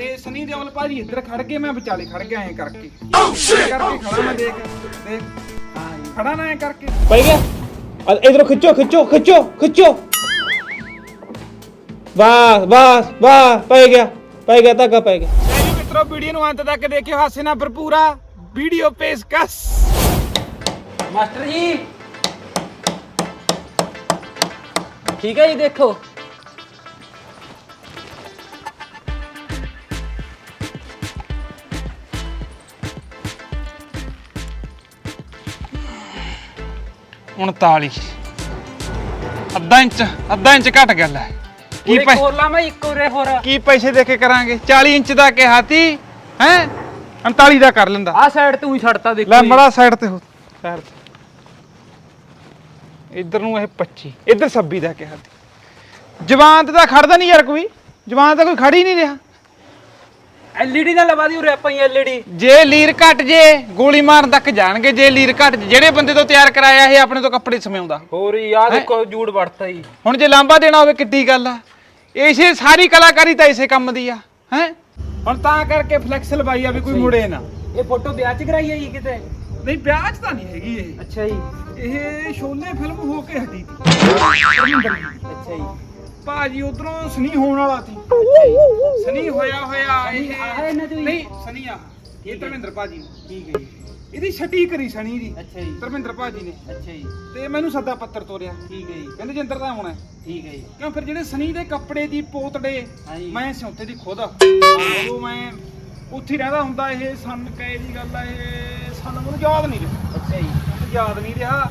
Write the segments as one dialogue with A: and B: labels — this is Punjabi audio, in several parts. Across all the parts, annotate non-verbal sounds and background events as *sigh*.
A: ਤੇ ਸਨੀ ਦਿਓਲ ਭਾਜੀ ਇੱਧਰ ਖੜ ਕੇ ਮੈਂ ਵਿਚਾਲੇ ਖੜ ਗਿਆ ਐਂ ਕਰਕੇ। ਐਂ ਕਰਕੇ ਖੜਾ ਮੈਂ ਦੇਖ ਦੇਖ। ਖੜਾ ਨਾ ਐਂ ਕਰਕੇ।
B: ਪੈ ਗਿਆ। ਇਧਰੋਂ ਖਿੱਚੋ ਖਿੱਚੋ ਖਿੱਚੋ ਖਿੱਚੋ। ਬਸ ਬਸ ਬਸ ਪੈ ਗਿਆ ਪੈ ਗਿਆ ਧਾਗਾ ਪੈ ਗਿਆ।
A: ਮੇਰੀ ਮਿੱਤਰੋ ਵੀਡੀਓ ਨੂੰ ਅੰਤ ਤੱਕ ਦੇਖਿਓ ਹਾਸੇ ਨਾਲ ਭਰਪੂਰਾ ਵੀਡੀਓ ਪੇਸ਼ਕਸ਼।
C: ਮਾਸਟਰ ਜੀ। ਠੀਕ ਹੈ ਜੀ ਦੇਖੋ।
A: ਉਨਤਾਲੀ ਅੱਧਾ ਇੰਚ ਅੱਧਾ ਇੰਚ ਘਟ ਗਿਆ ਲੈ ਕੀ ਪੈ
C: ਖੋਲਾ ਮੈਂ ਇੱਕ ਉਰੇ ਹੋਰ।
A: ਕੀ ਪੈਸੇ ਦੇ ਕੇ ਕਰਾਂਗੇ? 40 ਇੰਚ ਦਾ ਕਿਹਾ ਤੀ ਹੈ? 39 ਦਾ ਕਰ ਲੈਂਦਾ।
C: ਆਹ ਸਾਈਡ ਤੂੰ ਹੀ ਛੱਡਤਾ ਦੇਖੋ
A: ਲੈ। ਮੜਾ ਸਾਈਡ ਤੇ ਹੋ। ਸਾਈਡ ਤੇ। ਇੱਧਰ ਨੂੰ ਇਹ 25 ਇੱਧਰ 26 ਦਾ ਕਿਹਾ ਤੀ। ਜਵਾਨ ਤੇ ਤਾਂ ਖੜਦਾ ਨਹੀਂ ਯਾਰ ਕੋਈ। ਜਵਾਨ ਤਾਂ ਕੋਈ ਖੜ ਹੀ ਨਹੀਂ ਰਿਹਾ।
C: ਐਲਈਡੀ ਨਾ ਲਵਾ ਦੀ ਉਰੇ ਆਪਾਂ ਹੀ ਐਲਈਡੀ
A: ਜੇ ਲੀਰ ਘਟ ਜੇ ਗੋਲੀ ਮਾਰਨ ਤੱਕ ਜਾਣਗੇ। ਜੇ ਲੀਰ ਘਟ ਜੇ ਜਿਹੜੇ ਬੰਦੇ ਤੋਂ ਤਿਆਰ ਕਰਾਇਆ ਇਹ ਆਪਣੇ ਤੋਂ ਕੱਪੜੇ ਸਮਿਆਉਂਦਾ
C: ਹੋਰ ਹੀ ਆਹ ਦੇਖੋ ਜੂੜ ਵੜਤਾ ਜੀ।
A: ਹੁਣ ਜੇ ਲਾਂਬਾ ਦੇਣਾ ਹੋਵੇ ਕਿੱਡੀ ਗੱਲ ਆ। ਇਸੇ ਸਾਰੀ ਕਲਾਕਾਰੀ ਤਾਂ ਇਸੇ ਕੰਮ ਦੀ ਆ ਹੈ? ਹੁਣ ਤਾਂ ਕਰਕੇ ਫਲੈਕਸ ਲਵਾਈ ਆ ਵੀ ਕੋਈ ਮੁੜੇ ਨਾ।
C: ਇਹ ਫੋਟੋ ਵਿਆਹ ਚ ਕਰਾਈ ਹੈ ਜੀ ਕਿਤੇ?
A: ਨਹੀਂ ਵਿਆਹ 'ਚ ਤਾਂ ਨਹੀਂ ਹੈਗੀ ਇਹ।
C: ਅੱਛਾ ਜੀ।
A: ਇਹ ਸ਼ੋਲੇ ਫਿਲਮ ਹੋ ਕੇ ਹਟੀ ਦੀ।
C: ਅੱਛਾ ਜੀ।
A: ਭਾਜੀ ਉਧਰੋਂ ਸਨੀ ਹੋਣ ਵਾਲਾ ਸੀ। ਸਨੀ ਹੋਇਆ ਹੋਇਆ ਇਹ।
C: ਆਹ ਇਹਨਾਂ ਚੋਂ ਹੀ?
A: ਨਹੀਂ ਸਨੀ ਆ। ਇਹ ਧਰਮਿੰਦਰ ਭਾਜੀ
C: ਠੀਕ ਹੈ ਜੀ।
A: ਇਹਦੀ ਛਟੀ ਕਰੀ ਸਨੀ ਦੀ।
C: ਅੱਛਾ ਜੀ।
A: ਧਰਮਿੰਦਰ ਭਾਜੀ ਨੇ।
C: ਅੱਛਾ ਜੀ।
A: ਤੇ ਮੈਨੂੰ ਸੱਦਾ ਪੱਤਰ ਤੋਰਿਆ।
C: ਠੀਕ ਹੈ ਜੀ।
A: ਕਹਿੰਦੇ ਜਿੰਦਰ ਦਾ ਆਉਣਾ। ਹੈ।
C: ਠੀਕ ਹੈ ਜੀ।
A: ਕਿਉਂ ਫਿਰ ਜਿਹੜੇ ਸਨੀ ਦੇ ਕੱਪੜੇ ਦੀ ਪੋਤੜੇ
C: ਹਾਂਜੀ।
A: ਮੈਂ ਸਿਉਂਤੇ ਦੀ ਖੁਦ ਉਹ ਮੈਂ ਉੱਥੇ ਹੀ ਰਹਿੰਦਾ ਹੁੰਦਾ ਇਹ ਸੰਨ ਕਹੇ ਦੀ ਗੱਲ ਆ ਇਹ ਸਾਨੂੰ ਮੈਨੂੰ ਯਾਦ ਨਹੀਂ ਰਿਹਾ।
C: ਅੱਛਾ ਜੀ।
A: ਮੈਨੂੰ ਯਾਦ ਨਹੀਂ ਰਿਹਾ।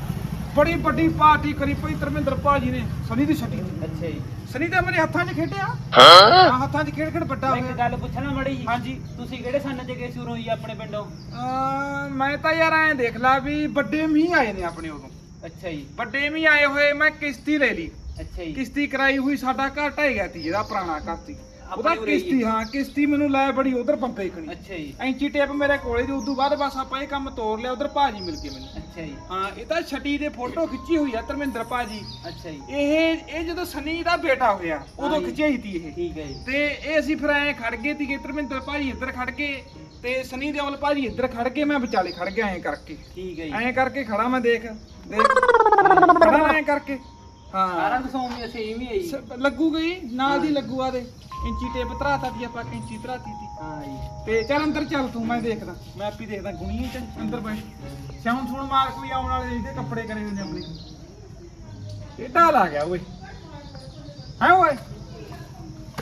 A: ਬੜੀ ਵੱਡੀ ਪਾਰਟੀ ਕਰੀ ਪਈ ਧਰਮਿੰਦਰ ਭਾਜੀ ਨੇ ਸਨੀ ਦੀ ਛੱਟੀ
C: ਅੱਛਾ ਜੀ।
A: ਸਨੀ ਤਾਂ ਮੇਰੇ ਹੱਥਾਂ 'ਚ ਖੇਡਿਆ। ਹਾਂ? ਹੱਥਾਂ 'ਚ ਖੇਡ ਖੇਡ ਵੱਡਾ
C: ਇੱਕ
A: ਹੋਇਆ।
C: ਗੱਲ ਪੁੱਛਣਾ ਮੜੀ ਜੀ
A: ਹਾਂਜੀ।
C: ਤੁਸੀਂ ਕਿਹੜੇ ਸੰਨ ਚ ਗਏ ਸ਼ੁਰੂ ਜੀ ਆਪਣੇ ਪਿੰਡੋਂ?
A: ਅਮ ਮੈਂ ਤਾਂ ਯਾਰ ਐਂ ਦੇਖ ਲਾ ਵੀ ਵੱਡੇ ਮੀਂਹ ਆਏ ਨੇ ਆਪਣੇ ਉਦੋਂ।
C: ਅੱਛਾ ਜੀ।
A: ਵੱਡੇ ਮੀਂਹ ਆਏ ਹੋਏ ਮੈਂ ਕਿਸ਼ਤੀ ਲੈ ਲਈ।
C: ਅੱਛਾ ਜੀ।
A: ਕਿਸ਼ਤੀ ਕਰਾਈ ਹੋਈ ਸਾਡਾ ਘਰ ਢਹਿ ਗਿਆ ਸੀ ਜਿਹੜਾ ਪੁਰਾਣਾ ਘਰ ਸੀ। ਉਹਦਾ
C: ਆਪਣੇ ਉਰੇ ਹੀ।
A: ਕਿਸ਼ਤੀ ਹਾਂ। ਕਿਸ਼ਤੀ ਮੈਨੂੰ ਲੈ ਬੜੀ ਉਧਰ ਬੰਬੇ ਖਣੀ
C: ਅੱਛਾ ਜੀ।
A: ਐਂਚੀ ਟੇਪ ਮੇਰੇ ਕੋਲੇ ਦੀ ਉਦੋਂ ਬਾਅਦ ਬਸ ਆਪਾਂ ਇਹ ਕੰਮ ਤੋਰ ਲਿਆ ਉਧਰ ਭਾਜੀ ਮਿਲ ਕੇ ਮੈਨੂੰ।
C: ਅੱਛਾ ਜੀ।
A: ਹਾਂ ਇਹ ਤਾਂ ਛਟੀ ਦੇ ਫੋਟੋ ਖਿੱਚੀ ਹੋਈ ਆ ਧਰਮਿੰਦਰ ਭਾਜੀ।
C: ਅੱਛਾ ਜੀ।
A: ਇਹ ਇਹ ਜਦੋਂ ਸਨੀ ਦਾ ਬੇਟਾ ਹੋਇਆ ਉਦੋਂ
C: ਹਾਂਜੀ।
A: ਖਿਚਾਈ ਤੀ ਇਹ।
C: ਠੀਕ ਹੈ ਜੀ।
A: ਤੇ ਇਹ ਅਸੀਂ ਫਿਰ ਐਂ ਖੜ ਗਏ ਤੀਗੇ ਧਰਮਿੰਦਰ ਭਾਜੀ ਇੱਧਰ ਖੜ ਕੇ ਤੇ ਸਨੀ ਦਿਓਲ ਭਾਜੀ ਇੱਧਰ ਖੜ ਕੇ ਮੈਂ ਵਿਚਾਲੇ ਖੜ ਗਿਆ ਐਂ ਕਰਕੇ।
C: ਠੀਕ ਹੈ ਜੀ।
A: ਐਂ ਕਰਕੇ ਖੜਾ ਮੈਂ ਦੇਖ ਦੇਖ। ਖੜਾ ਮੈਂ ਐਂ ਕਰਕੇ।
C: ਸਾਰਾ
A: ਹਾਂ
C: ਕੁਝ ਸੌਂ ਸੇਮ ਹੀ ਹੈ ਜੀ।
A: ਸ- ਲੱਗੂ ਗਈ ਨਾਲ ਦੀ ਲੱਗੂ ਆ ਦੇ। ਇੰਚੀ ਟੇਪ ਧਰਾਤਾ ਦੀ ਆਪਾਂ ਇੰਚੀ ਧਰਾਤੀ ਤੀ
C: ਹਾਂ ਜੀ।
A: ਤੇ ਚੱਲ ਅੰਦਰ ਚੱਲ ਤੂੰ ਮੈਂ ਦੇਖਦਾ। ਮੈਂ ਆਪੀ ਦੇਖਦਾ ਗੁਣੀਏ ਚ ਅੰਦਰ ਬੈਠ ਸਿਆਉਂ ਸੁਣ ਮਾਰ ਕੋਈ ਆਉਣ ਵਾਲੇ ਇਹਦੇ ਕੱਪੜੇ ਕਰੇ ਹੋਏ ਨੇ ਆਪਣੇ। ਇਹ ਢਾਲ ਆ ਗਿਆ ਓਏ। ਹੈ ਓਏ?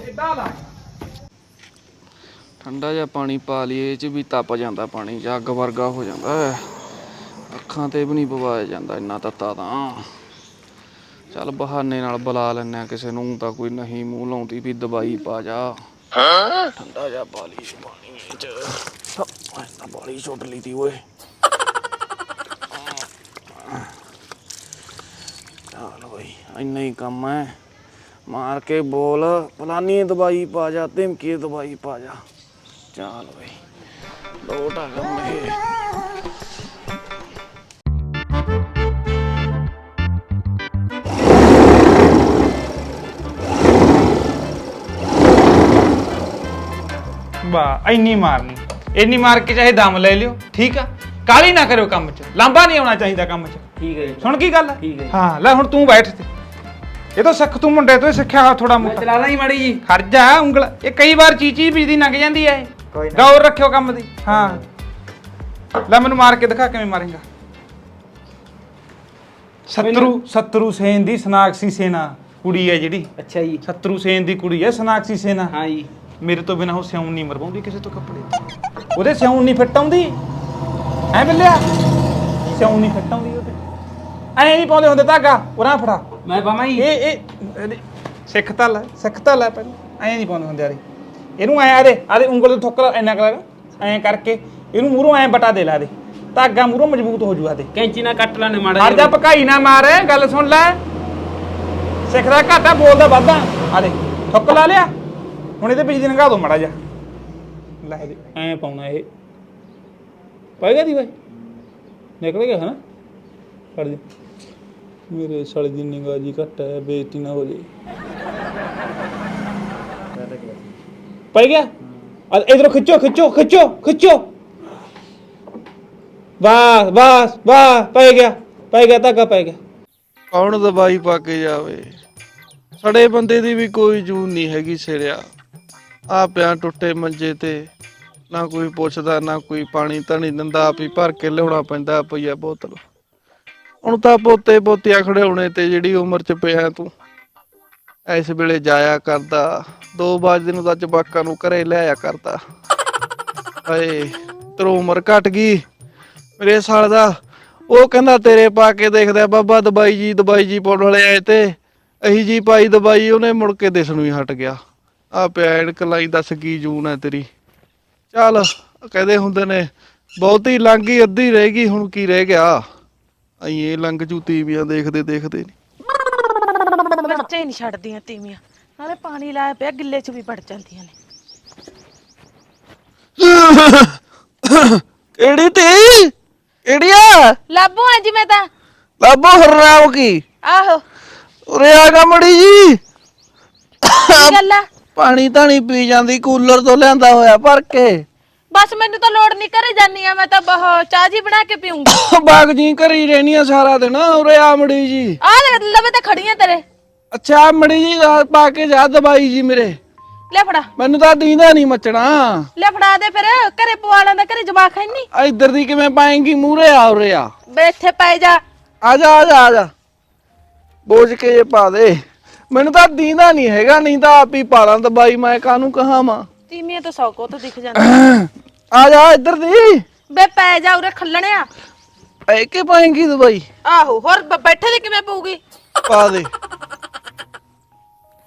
A: ਇਹ ਢਾਲ ਆ
D: ਠੰਡਾ ਜਿਹਾ ਪਾਣੀ ਪਾ ਲਈਏ ਇਹ ਚ ਵੀ ਤਪ ਜਾਂਦਾ ਪਾਣੀ ਜੱਗ ਵਰਗਾ ਹੋ ਜਾਂਦਾ। ਅੱਖਾਂ ਤੇ ਵੀ ਨਹੀਂ ਪਵਾਇਆ ਜਾਂਦਾ ਇੰਨਾ ਤੱਤਾ ਤਾਂ। ਚੱਲ ਬਹਾਨੇ ਨਾਲ ਬੁਲਾ ਲੈਣਾ ਕਿਸੇ ਨੂੰ ਤਾਂ ਕੋਈ ਨਹੀਂ ਮੂੰਹ ਲਾਉਂਦੀ ਵੀ ਦਵਾਈ ਪਾ ਜਾ। ਠੰਡਾ ਜਿਹਾ ਪਾ ਲਈ ਪਾਣੀ ਇਹ ਚ। ਮੈਂ ਤਾਂ ਬਾਲੀ ਛੁੱਟ ਲਈ ਤੀ ਓਏ। ਚੱਲ ਬਈ ਇੰਨਾ ਹੀ ਕੰਮ ਹੈ। ਮਾਰ ਕੇ ਬੋਲ ਫਲਾਨੀ ਦਵਾਈ ਪਾ ਜਾ ਧਮਕੀ ਦਵਾਈ ਪਾ ਜਾ। ਚੱਲ ਬਈ ਲੋਟ ਕੰਮ ਇਹ।
A: ਵਾਹ ਇੰਨੀ ਮਾਰਨੀ ਇੰਨੀ ਮਾਰ ਕੇ ਚਾਹੇ ਦਮ ਲੈ ਲਿਓ ਠੀਕ ਆ? ਕਾਲੀ ਨਾ ਕਰਿਓ ਕੰਮ 'ਚ। ਲਾਂਬਾ ਨਹੀਂ ਆਉਣਾ ਚਾਹੀਦਾ ਕੰਮ 'ਚ।
C: ਠੀਕ ਹੈ ਜੀ।
A: ਸੁਣ ਕੀ ਗੱਲ? ਆ?
C: ਠੀਕ ਹੈ।
A: ਹਾਂ ਲੈ ਹੁਣ ਤੂੰ ਬੈਠ ਤੇ ਇਹ ਤਾਂ ਸਿੱਖ ਤੂੰ ਮੁੰਡੇ ਤੋਂ ਹੀ ਸਿੱਖਿਆ ਹੋਇਆ ਥੋੜਾ
C: ਮੈਂ
A: ਮੋਟਾ।
C: ਚਲਾ ਲਾਂ ਜੀ ਮੜੀ ਜੀ
A: ਖੜ ਜਾ ਉਂਗਲ। ਇਹ ਕਈ ਵਾਰ ਚੀਚੀ ਬਿਜਦੀ ਲੰਘ ਜਾਂਦੀ ਐ
C: ਕੋਈ ਨਾ।
A: ਗੌਰ ਰੱਖਿਓ ਕੰਮ ਦੀ। ਹਾਂ। ਲੈ ਮੈਨੂੰ ਮਾਰ ਕੇ ਦਿਖਾ ਕਿਵੇਂ ਮਾਰੇਗਾ। ਸਤਰੂ ਸਤਰੂ ਸੇਨ ਦੀ ਸਨਾਕਸੀ ਸੇਨਾ ਕੁੜੀ ਐ ਜਿਹੜੀ।
C: ਅੱਛਾ ਜੀ।
A: ਸਤਰੂ ਸੇਨ ਦੀ ਕੁੜੀ ਐ ਸਨਾਕਸੀ ਸੇਨਾ।
C: ਹਾਂ ਜੀ।
A: ਮੇਰੇ ਤੋਂ ਬਿਨਾ ਉਹ ਸਿਉਣ ਨਹੀਂ ਮਰਵਾਉਂਦੀ ਕਿਸੇ ਤੋਂ ਕੱਪੜੇ ਉਹਦੇ ਸਿਉਣ ਨਹੀਂ ਫਿੱਟ ਆਉਂਦੀ। ਐ ਬਿੱਲਿਆ? ਸਿਉਣ ਨਹੀਂ ਫਿੱਟ ਆਉਂਦੀ ਉਹਦੇ। ਐ ਨਹੀਂ ਪਾਉਂਦੇ ਹੁੰਦੇ ਧਾਗਾ ਉਹਨਾਂ ਫੜਾ।
C: ਮੈਂ ਪਾਵਾਂ
A: ਇਹ ਇਹ ਸਿੱਖ ਤਾਂ ਲੈ ਸਿੱਖ ਤਾਂ ਲੈ ਪਹਿਲਾਂ। ਐ ਨਹੀਂ ਪਾਉਂਦੇ ਹੁੰਦੇ ਆਰੇ ਇਹਨੂੰ ਐ ਆਰੇ ਆਰੇ ਉਂਗਲ ਤੋਂ ਠੋਕਰ ਐਨਾ ਕਰ ਐ ਕਰਕੇ ਇਹਨੂੰ ਮੂਹਰੋਂ ਐ ਬਟਾ ਦੇ ਲਾ ਦੇ। ਧਾਗਾ ਮੂਹਰੋਂ ਮਜ਼ਬੂਤ ਹੋ ਜੂਗਾ ਦੇ।
C: ਕੈਂਚੀ ਨਾਲ ਕੱਟ ਲੈਣੇ ਮਾੜਾ
A: ਹਟ ਜਾ ਭਕਾਈ ਨਾ ਮਾਰ ਗੱਲ ਸੁਣ ਲੈ। ਸਿੱਖਦਾ ਘਾਟਾ ਬੋਲਦਾ ਵਾਧਾ। ਆਰੇ ਠੁੱਕ ਲਾ ਲਿਆ। ਹੁਣ ਇਹਦੇ ਵਿੱਚ ਦੀ ਨੰਗਾ ਦੋ ਮੜਾ ਜਾ ਲੈ ਦੇ ਐ ਪਾਉਣਾ ਇਹ। ਪਾਏਗਾ ਦੀ ਬਾਈ? ਨਿਕਲ ਗਿਆ ਹਨਾ? ਫੜ ਦੇ ਮੇਰੇ ਸਾਲੇ ਦੀ ਨਿਗਾਹ ਜੀ ਘੱਟ ਹੈ ਬੇਇੱਜ਼ਤੀ ਨਾ ਹੋ ਜੇ। ਪੈ ਗਿਆ?
B: ਆ ਇਧਰੋਂ ਖਿੱਚੋ ਖਿੱਚੋ ਖਿੱਚੋ ਖਿੱਚੋ। ਬਸ ਬਸ ਬਸ ਪੈ ਗਿਆ। ਪੈ ਗਿਆ ਧਾਗਾ ਪੈ ਗਿਆ।
D: ਕੌਣ ਦਵਾਈ ਪਾ ਕੇ ਜਾਵੇ? ਸੜੇ ਬੰਦੇ ਦੀ ਵੀ ਕੋਈ ਜੂਨ ਨਹੀਂ ਹੈਗੀ ਸਿਰਿਆ। ਆ ਪਿਆ ਟੁੱਟੇ ਮੰਜੇ ਤੇ। ਨਾ ਕੋਈ ਪੁੱਛਦਾ, ਨਾ ਕੋਈ ਪਾਣੀ ਧਣੀ ਦਿੰਦਾ, ਆਪ ਹੀ ਭਰ ਕੇ ਲਿਆਉਣਾ ਪੈਂਦਾ ਪਈਆ ਬੋਤਲ। ਹੁਣ ਤਾਂ ਪੋਤੇ ਪੋਤੀਆਂ ਖੜਾਉਣੇ ਤੇ ਜਿਹੜੀ ਉਮਰ ਚ ਪਿਆ ਤੂੰ, ਇਸ ਵੇਲੇ ਜਾਇਆ ਕਰਦਾ। ਦੋ ਵਜੇ ਨੂੰ ਤਾਂ ਜਵਾਕਾਂ ਨੂੰ ਘਰੇ ਲਿਆਇਆ ਕਰਦਾ। ਹਾਏ, ਤੇਰੀ ਉਮਰ ਘਟ ਗਈ। ਮੇਰੇ ਸਾਲ ਦਾ, ਉਹ ਕਹਿੰਦਾ ਤੇਰੇ ਪਾ ਕੇ ਦੇਖਦਾ, ਬਾਬਾ ਦਬਾਈ ਜੀ ਦਬਾਈ ਜੀ ਪਾਉਣ ਵਾਲੇ ਆਏ ਤੇ ਅਹੀ ਜੀ ਪਾਈ ਦਬਾਈ ਉਹਨੇ ਮੁੜ ਕੇ ਦਿਸਣੋਂ ਹੀ ਹਟ ਗਿਆ। ਆ ਪੈਣ ਕਲਾਈ ਦੱਸ ਕੀ ਜੂਨ ਹੈ ਤੇਰੀ? ਚੱਲ ਕਹਦੇ ਹੁੰਦੇ ਨੇ ਬਹੁਤੀ ਲੰਘ ਗਈ ਅੱਧੀ ਰਹਿ ਗਈ ਹੁਣ ਕੀ ਰਹਿ ਗਿਆ? ਅਈ ਇਹ ਲੰਘ ਜੂ ਤੀਵੀਆਂ ਦੇਖਦੇ ਦੇਖਦੇ
E: ਨਹੀਂ। ਛੱਡਦੀਆਂ ਤੀਵੀਆਂ। ਨਾਲੇ ਪਾਣੀ ਲਾਇਆ ਪਿਆ ਗਿੱਲੇ 'ਚ ਵੀ ਵੜ ਜਾਂਦੀਆਂ ਨੇ।
D: ਕਿਹੜੀ ਤੀ ਕਿਹੜੀ ਆ?
E: ਲੱਭੂ ਅੱਜ ਮੈਂ ਤਾਂ।
D: ਬਾਬੋ ਹਰਨਾਮ ਕੀ?
E: ਆਹੋ।
D: ਉਰੇ ਆ ਗਾ ਮੜੀ ਜੀ।
E: ਕੀ ਗੱਲ ਆ?
D: ਪਾਣੀ ਧਾਣੀ ਪੀ ਜਾਂਦੀ ਕੂਲਰ ਤੋਂ ਲਿਆਂਦਾ ਹੋਇਆ ਭਰ ਕੇ।
E: ਬਸ ਮੈਨੂੰ ਤਾਂ ਲੋੜ ਨਹੀਂ ਘਰੇ ਜਾਨੀ ਆ ਮੈਂ ਤਾਂ ਬਹੁ ਚਾਹ ਜੀ ਬਣਾ ਕੇ ਪੀਉਂਗੀ *coughs*
D: ਬਾਗ ਜੀ ਘਰੀ ਰਹਿਣੀ ਆ ਸਾਰਾ ਦਿਨ ਉਰੇ ਆ ਮੜੀ ਜੀ।
E: ਆ ਲਵੇ ਤਾਂ ਖੜੀਆਂ ਤੇਰੇ।
D: ਅੱਛਾ ਮੜੀ ਜੀ ਆਹ ਪਾ ਕੇ ਜਾ ਦਵਾਈ ਜੀ ਮੇਰੇ।
E: ਲੈ ਫੜਾ।
D: ਮੈਨੂੰ ਤਾਂ ਦੀਂਦਾ ਨਹੀਂ ਮਚਣਾ।
E: ਲੈ ਫੜਾ ਦੇ ਫਿਰ ਘਰੇ ਪਵਾਲਾਂ ਦਾ ਘਰੇ ਜਮਾ ਖਾਈ
D: ਆ ਇੱਧਰ ਦੀ ਕਿਵੇਂ ਪਾਏਂਗੀ ਮੂਰੇ ਆ ਉਰੇ ਆ।
E: ਬੈਠੇ ਪੈ ਜਾ।
D: ਆ ਜਾ ਆ ਜਾ ਆ ਜਾ। ਬੋਝ ਕੇ ਜੇ ਪਾ ਦੇ। ਮੈਨੂੰ ਤਾਂ ਦੀਂਦਾ ਨਹੀਂ ਹੈਗਾ ਨਹੀਂ ਤਾਂ ਆਪ ਹੀ ਪਾ ਲਾਂ ਦਵਾਈ ਮੈਂ ਕਾਹਨੂੰ ਕਹਾਂ ਮਾਂ
E: ਤੀਵੀਆਂ ਤਾਂ ਸੌ ਕੋ ਤਾਂ ਦਿਖ ਜਾਂਦਾ
D: ਆ ਜਾ ਇੱਧਰ ਦੀ।
E: ਬੇ ਪੈ ਜਾ ਉਰੇ ਖੱਲਣਿਆ
D: ਪੈ ਕੇ ਪਾਏਂਗੀ ਦਵਾਈ?
E: ਆਹੋ ਹੋਰ ਬ- ਬੈਠੇ ਦੇ ਕਿਵੇਂ ਪਊਗੀ?
D: ਪਾ ਦੇ।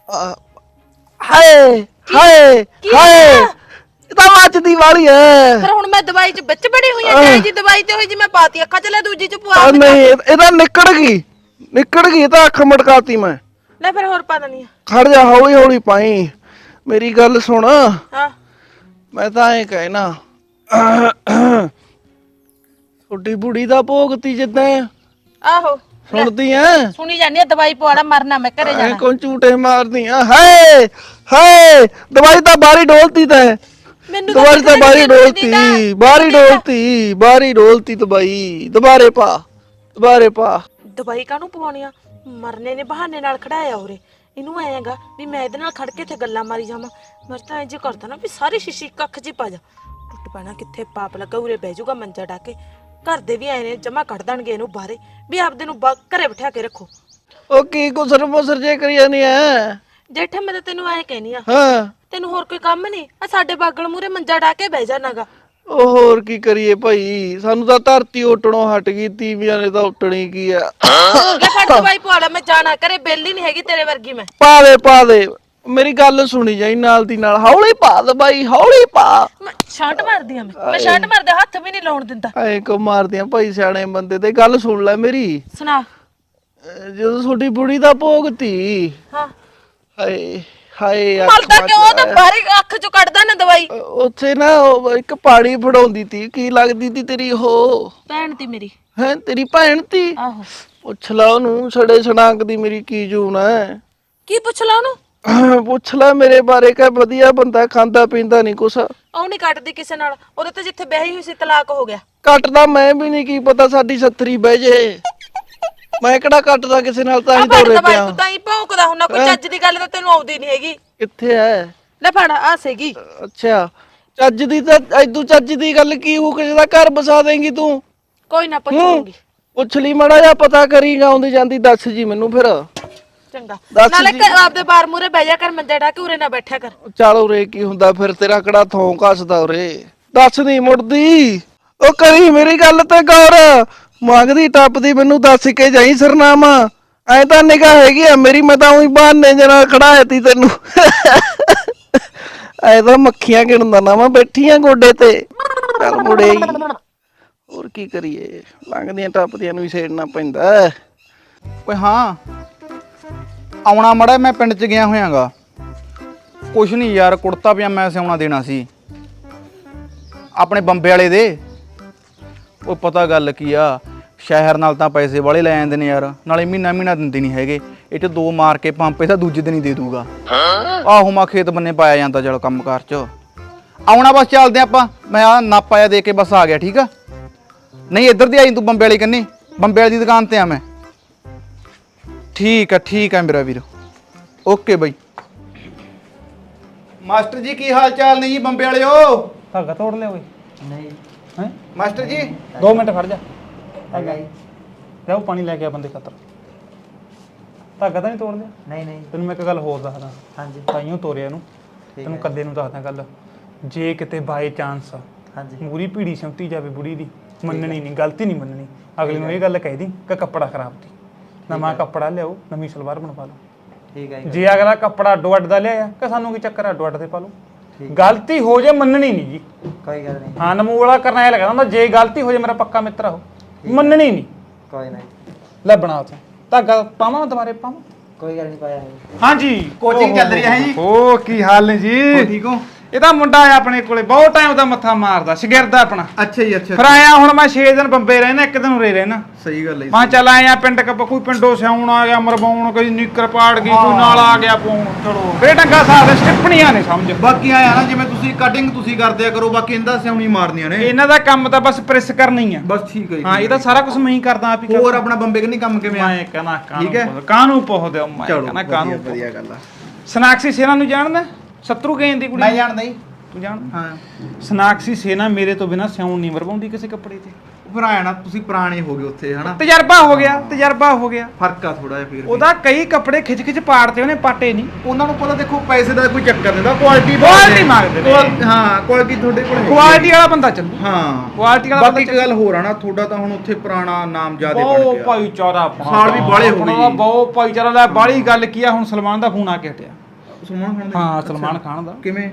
D: ਆ, ਹਾਏ ਹਾਏ
E: ਕੀ
D: ਹਾਏ।
E: ਹੋਇਆ?
D: ਇਹ ਤਾਂ ਮੱਚਦੀ ਵਾਲੀ ਐ।
E: ਫਿਰ ਹੁਣ ਮੈਂ ਦਵਾਈ 'ਚ ਵਿੱਚ ਬੜੀ ਹੋਈ ਆ ਜੀ ਦਵਾਈ ਤੇ ਹੋਈ ਜੀ ਮੈਂ ਪਾਤੀ ਅੱਖਾਂ 'ਚ ਲੈ ਦੂਜੀ 'ਚ ਪਵਾ
D: ਆ ਨਹੀਂ ਇਹ ਇਹ ਤਾਂ ਨਿਕੜ ਗਈ। ਨਿਕੜ ਗਈ ਇਹ ਤਾਂ ਅੱਖ ਮਟਕਾਤੀ ਮੈਂ।
E: ਲੈ ਫਿਰ ਹੋਰ ਪਾ ਦਨੀ ਆ।
D: ਖੜ ਜਾ ਹੌਲੀ ਹੌਲੀ ਪਾਈ। ਮੇਰੀ ਗੱਲ ਸੁਣ।
E: ਹਾਂ।
D: ਮੈਂ ਤਾਂ ਐ ਕਹਿਣਾ। ਛੋਟੀ ਬੁੜੀ ਦਾ ਭੋਗਤੀ ਜਿੱਦਾਂ।
E: ਆਹੋ।
D: ਸੁਣਦੀ ਐ?
E: ਸੁਣੀ ਜਾਨੀ ਆ ਦਵਾਈ ਪਵਾੜਾ ਮਰਨਾ ਮੈਂ ਘਰੇ
D: ਐ
E: ਜਾਣਾ।
D: ਕੌਣ ਝੂਟੇ ਮਾਰਦੀ ਆ? ਹਾਏ ਹਾਏ ਦਵਾਈ ਤਾਂ ਬਾਰੀ ਡੋਲਤੀ ਤੈਂ।
E: ਮੈਨੂੰ
D: ਦਵਾਈ ਤਾਂ ਬਾਰੀ ਡੋਲਤੀ। ਬਾਰੀ ਡੋਲਤੀ ਬਾਰੀ ਡੋਲਤੀ ਦਵਾਈ। ਦੁਬਾਰੇ ਪਾ ਦੁਬਾਰੇ ਪਾ।
E: ਦਵਾਈ ਕਾਹਨੂੰ ਪਵਾਉਣੀ ਆ? ਮਰਨੇ ਨੇ ਬਹਾਨੇ ਨਾਲ ਖੜਾਇਆ ਉਰੇ। ਇਹਨੂੰ ਆਏਗਾ ਵੀ ਮੈਂ ਇਹਦੇ ਨਾਲ ਖੜ ਕੇ ਇੱਥੇ ਗੱਲਾਂ ਮਾਰੀ ਜਾਵਾਂ। ਮਰ ਤਾਂ ਇੰਜ ਕਰਦਾ ਨਾ ਵੀ ਸਾਰੀ ਸ਼ੀਸ਼ੀ ਕੱਖ ਜੀ ਪਾ ਜਾ। ਟੁੱਟ ਪੈਣਾ ਕਿੱਥੇ ਪਾਪ ਲੱਗਾ ਉਰੇ ਬਹਿ ਜਾਊਗਾ ਮੰਜਾ ਡਾ ਕੇ। ਘਰ ਦੇ ਵੀ ਆਏ ਨੇ ਜਮਾ ਕੱਢ ਦੇਣਗੇ ਇਹਨੂੰ ਬਾਹਰੇ। ਵੀ ਆਪਦੇ ਨੂੰ ਬਾ- ਘਰੇ ਬਿਠਾ ਕੇ ਰੱਖੋ।
D: ਉਹ ਕੀ ਗੁਸਰ ਮੁਸਰ ਜੇ ਕਰੀ ਜਾਨੀ ਐ?
E: ਜੇਠਾ ਮੈਂ ਤਾਂ ਤੈਨੂੰ ਐ ਕਹਿਨੀ ਆ।
D: ਹਾਂ।
E: ਤੈਨੂੰ ਹੋਰ ਕੋਈ ਕੰਮ ਨਹੀਂ ਆ ਸਾਡੇ ਬਾਗਲ ਮੂਰੇ ਮੰਜਾ ਡਾ ਕੇ ਬਹਿ ਜਾਣਾਗਾ।
D: ਉਹ ਹੋਰ ਕੀ ਕਰੀਏ ਭਾਈ? ਸਾਨੂੰ ਤਾਂ ਧਰਤੀ ਉੱਟਣੋਂ ਹਟ ਗਈ ਤੀਵੀਆਂ ਨੇ ਤਾਂ ਉੱਟਣੀ ਕੀ ਆ?
E: ਲੈ ਫੜ ਦਵਾਈ ਪਵਾ ਲੈ ਮੈਂ ਜਾਣਾ ਘਰੇ ਬੇਲੀ ਨਹੀਂ ਹੈਗੀ ਤੇਰੇ ਵਰਗੀ ਮੈਂ।
D: ਪਾ ਦੇ ਪਾ ਦੇ। ਮੇਰੀ ਗੱਲ ਸੁਣੀ ਜਾਈ ਨਾਲ ਦੀ ਨਾਲ। ਹੌਲੀ ਪਾ ਦੇ ਬਾਈ ਹੌਲੀ ਪਾ।
E: ਮੈਂ ਸ਼ਾਟ ਮਾਰਦੀ ਆ ਮੈਂ। ਮੈਂ ਸ਼ਾਟ ਮਾਰਦੇ ਹੱਥ ਵੀ ਨਹੀਂ ਲਾਉਣ ਦਿੰਦਾ।
D: ਐ ਕੋ ਮਾਰਦੀਆਂ ਭਾਈ ਸਿਆਣੇ ਬੰਦੇ ਤੇ? ਗੱਲ ਸੁਣ ਲੈ ਮੇਰੀ।
E: ਸੁਣਾ।
D: ਅਹ ਜਦੋਂ ਤੁਹਾਡੀ ਬੁੜੀ ਦਾ ਭੋਗਤੀ
E: ਹਾਂ।
D: ਹਾਏ। ਹਾਏ ਅੱਖ
E: ਮਰਦਾ
D: ਮੱਚ-
E: ਕਿਉਂ? ਉਹ ਤਾਂ ਬਾਹਰ ਅੱਖ ਚੋਂ ਕੱਢਦਾ ਨਾ ਦਵਾਈ।
D: ਉੱਥੇ ਨਾ ਉਹ ਇੱਕ ਪਾਣੀ ਫੜਾਉਂਦੀ ਤੀ। ਕੀ ਲੱਗਦੀ ਤੀ ਤੇਰੀ ਉਹ?
E: ਭੈਣ ਤੀ ਮੇਰੀ।
D: ਹੈ ਤੇਰੀ ਭੈਣ ਤੀ?
E: ਆਹੋ।
D: ਪੁੱਛ ਲਾ ਉਹਨੂੰ ਛੜੇ ਛਣਾਕ ਦੀ ਮੇਰੀ ਕੀ ਜੂਨ ਹੈ
E: ਕੀ ਪੁੱਛ ਲਾ ਉਹਨੂੰ?
D: ਪੁੱਛ ਲੈ ਮੇਰੇ ਬਾਰੇ ਕਹ ਵਧੀਆ ਬੰਦਾ ਖਾਂਦਾ ਪੀਂਦਾ ਨਹੀਂ ਕੁਛ।
E: ਉਹ ਨਹੀਂ ਕੱਟਦੀ ਕਿਸੇ ਨਾਲ। ਉਹਦੇ ਤੇ ਜਿੱਥੇ ਵਿਆਹੀ ਹੋਈ ਸੀ ਤਲਾਕ ਹੋ ਗਿਆ।
D: ਕੱਟਦਾ ਮੈਂ ਵੀ ਨਹੀਂ ਕੀ ਪਤਾ ਸਾਡੀ ਸੱਤਰੀ ਬਹਿ ਜੇ। ਮੈਂ ਕਿਹੜਾ ਕੱਟਦਾ ਕਿਸੇ ਨਾਲ ਤਾਂ ਹੀ
E: ਦਵਾਈ
D: ਪਿਆ।
E: ਤੂੰ ਤਾਂ ਹੀ ਭੌਂਕਦਾ ਹੁੰਨਾ ਕੋਈ ਚੱਜ ਦੀ ਗੱਲ ਤਾਂ ਤੈਨੂੰ ਆਉਂਦੀ ਨਹੀਂ ਹੈਗੀ।
D: ਕਿੱਥੇ ਐ?
E: ਲੈ ਫੜ ਆ ਸੀਗੀ।
D: ਅੱਛਾ ਚੱਜ ਦੀ ਤਾਂ ਐਦੂ ਚੱਜ ਦੀ ਗੱਲ ਕੀ ਹੋ ਕਿਸੇ ਦਾ ਘਰ ਬਸਾ ਦੇਂਗੀ ਤੂੰ?
E: ਕੋਈ ਨਾ ਪੁੱਛੂਗੀ
D: ਪੁੱਛ ਲਈ ਮੜਾ ਜਾ ਪਤਾ ਕਰੀਗਾ ਆਉਂਦੀ ਜਾਂਦੀ ਦੱਸ ਜੀ ਮੈਨੂੰ ਫਿਰ।
E: ਚੰਗਾ। ਨਾਲੇ। ਘਰ ਆਪਦੇ ਬਾਰ ਮੂਰੇ ਬਹਿ ਜਾ ਕਰ ਮੰਜਾ ਢਾ ਕੇ ਉਰੇ ਨਾ ਬੈਠਿਆ ਕਰ।
D: ਚੱਲ ਉਰੇ ਕੀ ਹੁੰਦਾ ਫਿਰ ਤੇਰਾ ਕਿਹੜਾ ਥੋਂ ਕੱਸਦਾ ਉਰੇ। ਦੱਸ ਨਹੀਂ ਮੁੜਦੀ। ਉਹ ਕਰੀ ਮੇਰੀ ਗੱਲ ਤੇ ਗੌਰ। ਮੰਗਦੀ, ਟੱਪਦੀ, ਮੈਨੂੰ ਦੱਸ ਕੇ ਜਾਈ ਸਰਨਾਮਾ। ਐ ਤਾਂ ਨਿਗਾਹ ਹੈਗੀ ਆ ਮੇਰੀ, ਮੈਂ ਤਾਂ ਉਹੀ ਬਹਾਨੇ ਜਨਾ ਖੜਾਇਤੀ ਤੈਨੂੰ। ਐ ਤਾਂ ਮੱਖੀਆਂ ਗਿਣਦਾ ਨਾ ਮੈਂ, ਬੈਠੀਆਂ ਗੋਡੇ ਤੇ। ਚੱਲ ਮੁੜੇ ਹੋਰ ਕੀ ਕਰੀਏ? ਲੰਘਦੀਆਂ ਟੱਪਦੀਆਂ ਨੂੰ ਹੀ ਛੇੜਨਾ ਪੈਂਦਾ। ਹੈ।
A: ਓਏ ਹਾਂ, ਆਉਣਾ ਮੜਾ, ਮੈਂ ਪਿੰਡ ਚ ਗਿਆ ਹੋਇਆਗਾ। ਕੁਛ ਨਹੀਂ ਯਾਰ, ਕੁੜਤਾ ਪਜਾਮਾ ਸਿਉਣਾ ਦੇਣਾ ਸੀ। ਆਪਣੇ ਬੰਬੇ ਵਾਲੇ ਦੇ। ਉਹ ਪਤਾ ਗੱਲ ਕੀ ਆ ਸ਼ਹਿਰ ਨਾਲ ਤਾਂ ਪੈਸੇ ਵਾਲੇ ਲੈ ਜਾਂਦੇ ਨੇ ਯਾਰ ਨਾਲੇ ਮਹੀਨਾ ਮਹੀਨਾ ਦਿੰਦੇ ਨਹੀਂ ਹੈਗੇ। ਇਹ ਚ ਦੋ ਮਾਰ ਕੇ ਪੰਪੇ ਤਾਂ ਦੂਜੇ ਦਿਨ ਹੀ ਦੇ ਦੂਗਾ। ਆਹੋ ਮਾ ਖੇਤ ਬੰਨੇ ਪਾਇਆ ਜਾਂਦਾ ਚਲ ਕੰਮਕਾਰ ਚ।
F: ਆਉਣਾ ਬਸ ਚੱਲਦੇ ਆਪਾਂ ਮੈਂ ਆ ਨਾਪਾ ਜਿਹਾ ਦੇ ਕੇ ਬਸ ਆ ਗਿਆ ਠੀਕ ਆ? ਨਹੀਂ ਇੱਧਰ ਦੀ ਆਈ ਤੂੰ ਬੰਬੇ ਵਾਲੀ ਕੰਨੀ? ਬੰਬੇ ਵਾਲੀ ਦੀ ਦੁਕਾਨ ਤੇ ਆ ਮੈਂ। ਠੀਕ ਆ ਠੀਕ ਆ ਮੇਰਾ ਵੀਰ। ਓਕੇ ਬਾਈ। ਮਾਸਟਰ ਜੀ ਕੀ ਹਾਲ ਚਾਲ ਨੇ ਜੀ ਬੰਬੇ ਵਾਲਿਓ?
A: ਧਾਗਾ ਤੋੜ ਲਿਆ ਓਏ।
C: ਨਹੀਂ।
A: ਹੈ?
F: ਮਾਸਟਰ ਜੀ?
A: 2 ਮਿੰਟ ਖੜ ਜਾ। ਧਾਗਾ ਜਾਓ ਪਾਣੀ ਲੈ ਕੇ ਆ ਬੰਦੇ ਖਾਤਰ। ਧਾਗਾ ਤਾਂ ਨਹੀਂ ਤੋੜ ਲਿਆ
C: ਨਹੀਂ ਨਹੀਂ।
A: ਤੈਨੂੰ ਮੈਂ ਇੱਕ ਗੱਲ ਹੋਰ ਦੱਸਦਾ।
C: ਹਾਂਜੀ।
A: ਤਾਈਓ ਤੋਰਿਆ ਨੂੰ ਤੈਨੂੰ ਕੱਲੇ ਨੂੰ ਦੱਸਦਾ ਗੱਲ। ਜੇ ਕਿਤੇ ਬਾਈ ਚਾਂਸ
C: ਹਾਂਜੀ।
A: ਮੂਰੀ ਪੀੜੀ ਸੰਤੀ ਜਾਵੇ ਬੁੜੀ ਦੀ ਮੰਨਣੀ ਨਹੀਂ ਗਲਤੀ ਨਹੀਂ ਮੰਨਣੀ। ਅਗਲੇ ਨੂੰ ਇਹ ਗੱਲ ਕਹਿ ਦੀ ਕਿ ਕੱਪੜਾ ਖਰਾਬ ਸੀ। ਨਵਾਂ ਕੱਪੜਾ ਲਿਆਓ ਨਵੀਂ ਸਲਵਾਰ ਬਣਵਾ ਲਓ।
C: ਠੀਕ ਹੈ ਜੀ।
A: ਜੇ ਅਗਲਾ ਕੱਪੜਾ ਅੱਡੋ ਅੱਡ ਦਾ ਲਿਆਇਆ ਕਿ ਸਾਨੂੰ ਕੀ ਚੱਕਰ ਆ, ਅੱਡੋ ਅੱਡ ਦੇ ਪਾ ਲਓ?
C: ਠੀਕ।
A: ਗਲਤੀ ਹੋ ਜੇ ਮੰਨਣੀ ਨਹੀਂ ਜੀ।
C: ਕੋਈ ਗੱਲ ਨਹੀਂ।
A: ਹਾਂ ਨਮੂ ਵਾਲਾ ਕਰਨਾ ਇਹ ਲੱਗਦਾ ਹੁੰਦਾ ਜੇ ਗਲਤੀ ਹੋ ਜੇ ਮੇਰਾ ਪੱਕਾ ਮਿੱਤਰ ਆ ਉਹ। ਮੰਨਣੀ ਨਹੀਂ।
C: ਕੋਈ ਨਹੀਂ
A: ਲੈ ਬਣਾ ਉੱਥੇ। ਧਾਗਾ ਪਾਵਾਂ ਦੁਬਾਰੇ ਪਾਵਾਂ?
C: ਕੋਈ ਗੱਲ ਨਹੀਂ ਪਾਇਆ
A: ਹਾਂਜੀ।
F: ਕੋਚਿੰਗ ਚੱਲ ਰਹੀ ਹੈ ਜੀ।
A: ਓ ਕੀ ਹਾਲ ਨੇ ਜੀ?
F: ਠੀਕ ਹੋ?
A: ਇਹਦਾ ਮੁੰਡਾ ਆ ਆਪਣੇ ਕੋਲੇ ਬਹੁਤ ਟਾਈਮ ਦਾ ਮੱਥਾ ਮਾਰਦਾ ਸ਼ਗਿਰਦ ਆ ਆਪਣਾ।
F: ਅੱਛਾ ਜੀ ਅੱਛਾ
A: ਫਿਰ ਆਇਆ ਹੁਣ ਮੈਂ 6 ਦਿਨ ਬੰਬੇ ਰਹਿਣਾ ਇੱਕ ਦਿਨ ਉਰੇ ਰਹਿਣਾ।
F: ਸਹੀ ਗੱਲ ਹੈ ਜੀ।
A: ਮੈਂ ਚੱਲ ਆਇਆ ਪਿੰਡ ਕੱਪ ਕੋਈ ਪਿੰਡੋਂ ਸਿਆਉਣ ਆ ਗਿਆ ਮਰਵਾਉਣ ਕੋਈ ਨਿੱਕਰ ਪਾੜ ਗਈ ਕੋਈ ਨਾਲ ਆ ਗਿਆ ਪਾਉਣ ਚਲੋ। ਬੇ ਡੰਗਾ ਸਾਹਿਬ ਸਟਿੱਪਣੀਆਂ ਨੇ ਸਮਝ।
F: ਬਾਕੀ ਆਇਆ ਨਾ ਜਿਵੇਂ ਤੁਸੀਂ ਕਟਿੰਗ ਤੁਸੀਂ ਕਰਦੇ ਆ ਕਰੋ ਬਾਕੀ ਇਹਦਾ ਸਿਆਉਣੀ ਮਾਰਨੀਆਂ ਨੇ।
A: ਇਹਨਾਂ ਦਾ ਕੰਮ ਤਾਂ ਬਸ ਪ੍ਰੈਸ ਕਰਨੀ ਆ।
F: ਬਸ ਠੀਕ ਹੈ ਜੀ
A: ਹਾਂ ਇਹ ਤਾਂ ਸਾਰਾ ਕੁਝ ਮੈਂ ਹੀ ਕਰਦਾ ਆਪ ਹੀ
F: ਹੋਰ ਆਪਣਾ ਬੰਬੇ ਕੰਨੀ ਕੰਮ ਕਿਵੇਂ ਆ?
A: ਮੈਂ ਕਹਣਾ
F: ਠੀਕ ਹੈ।
A: ਕਾਨੂੰ ਕਾਨੂੰ ਪਹੁੰਚਦੇ ਮੈਂ
F: ਚਲੋ
A: ਕਹਣਾ ਕਾਨੂੰ
F: ਵਧੀਆ ਗੱਲ ਆ।
A: ਸਨਾਕਸੀ ਸੇਨਾ ਨੂੰ ਜਾਣਦਾ? ਸ਼ਤਰੂ ਗੇਨ ਦੀ ਕੁੜੀ
F: ਮੈਂ ਜਾਣਦਾ ਜੀ।
A: ਤੂੰ ਜਾਣਦਾ?
F: ਹਾਂ।
A: ਸਨਾਕਸੀ ਸੇਨਾ ਮੇਰੇ ਤੋਂ ਬਿਨਾ ਸਿਉਣ ਨਹੀਂ ਮਰਵਾਉਂਦੀ ਕਿਸੇ ਕੱਪੜੇ ਤੇ।
F: ਫਿਰ ਆਇਆ ਨਾ ਤੁਸੀਂ ਪੁਰਾਣੇ ਹੋ ਗਏ ਉੱਥੇ ਹਨਾ?
A: ਤਜਰਬਾ ਹੋ ਗਿਆ ਤਜਰਬਾ ਹੋ ਗਿਆ।
F: ਫ਼ਰਕ ਆ ਥੋੜਾ ਜਿਹਾ ਫਿਰ ਵੀ।
A: ਉਹਦਾ ਕਈ ਕੱਪੜੇ ਖਿੱਚ ਖਿੱਚ ਪਾੜਤੇ ਉਹਨੇ ਪਾਟੇ ਨਹੀਂ
F: ਉਹਨਾਂ ਨੂੰ ਪਤਾ ਦੇਖੋ ਪੈਸੇ ਦਾ ਕੋਈ ਚੱਕਰ ਨਹੀਂ ਦਾ ਕੁਆਲਿਟੀ
A: Quality ਮੰਗਦੇ ਨੇ।
F: ਹਾਂ ਕੁਆਲਿਟੀ ਤੁਹਾਡੇ ਕੋਲ ਹੈਗੀ।
A: ਕੁਆਲਿਟੀ ਵਾਲਾ ਬੰਦਾ ਚੱਲੂ।
F: ਹਾਂ।
A: ਕੁਆਲਿਟੀ ਵਾਲਾ
F: ਬਾਕੀ ਇੱਕ ਗੱਲ ਹੋਰ ਆ ਨਾ ਤੁਹਾਡਾ ਤਾਂ ਹੁਣ ਉੱਥੇ ਪੁਰਾਣਾ ਨਾਮ ਜ਼ਿਆਦੇ ਬਣ
A: ਬਹੁਤ
F: ਗਿਆ।
A: ਭਾਈਚਾਰਾ
F: ਸਾਲ ਵੀ ਬਾਹਲੇ ਹੋ ਗਏ ਜੀ।
A: ਬਹੁਤ ਭਾਈਚਾਰਾ। ਲੈ ਬਾਹਲੀ ਗੱਲ ਕੀ ਆ ਹੁਣ ਸਲਮਾਨ ਦਾ ਫੋਨ ਆ ਕੇ ਹਟਿਆ।
F: ਸਲਮਾਨ ਖਾਨ ਦਾ
A: ਹਾਂ ਸਲਮਾਨ ਖਾਨ ਦਾ।
F: ਕਿਵੇਂ?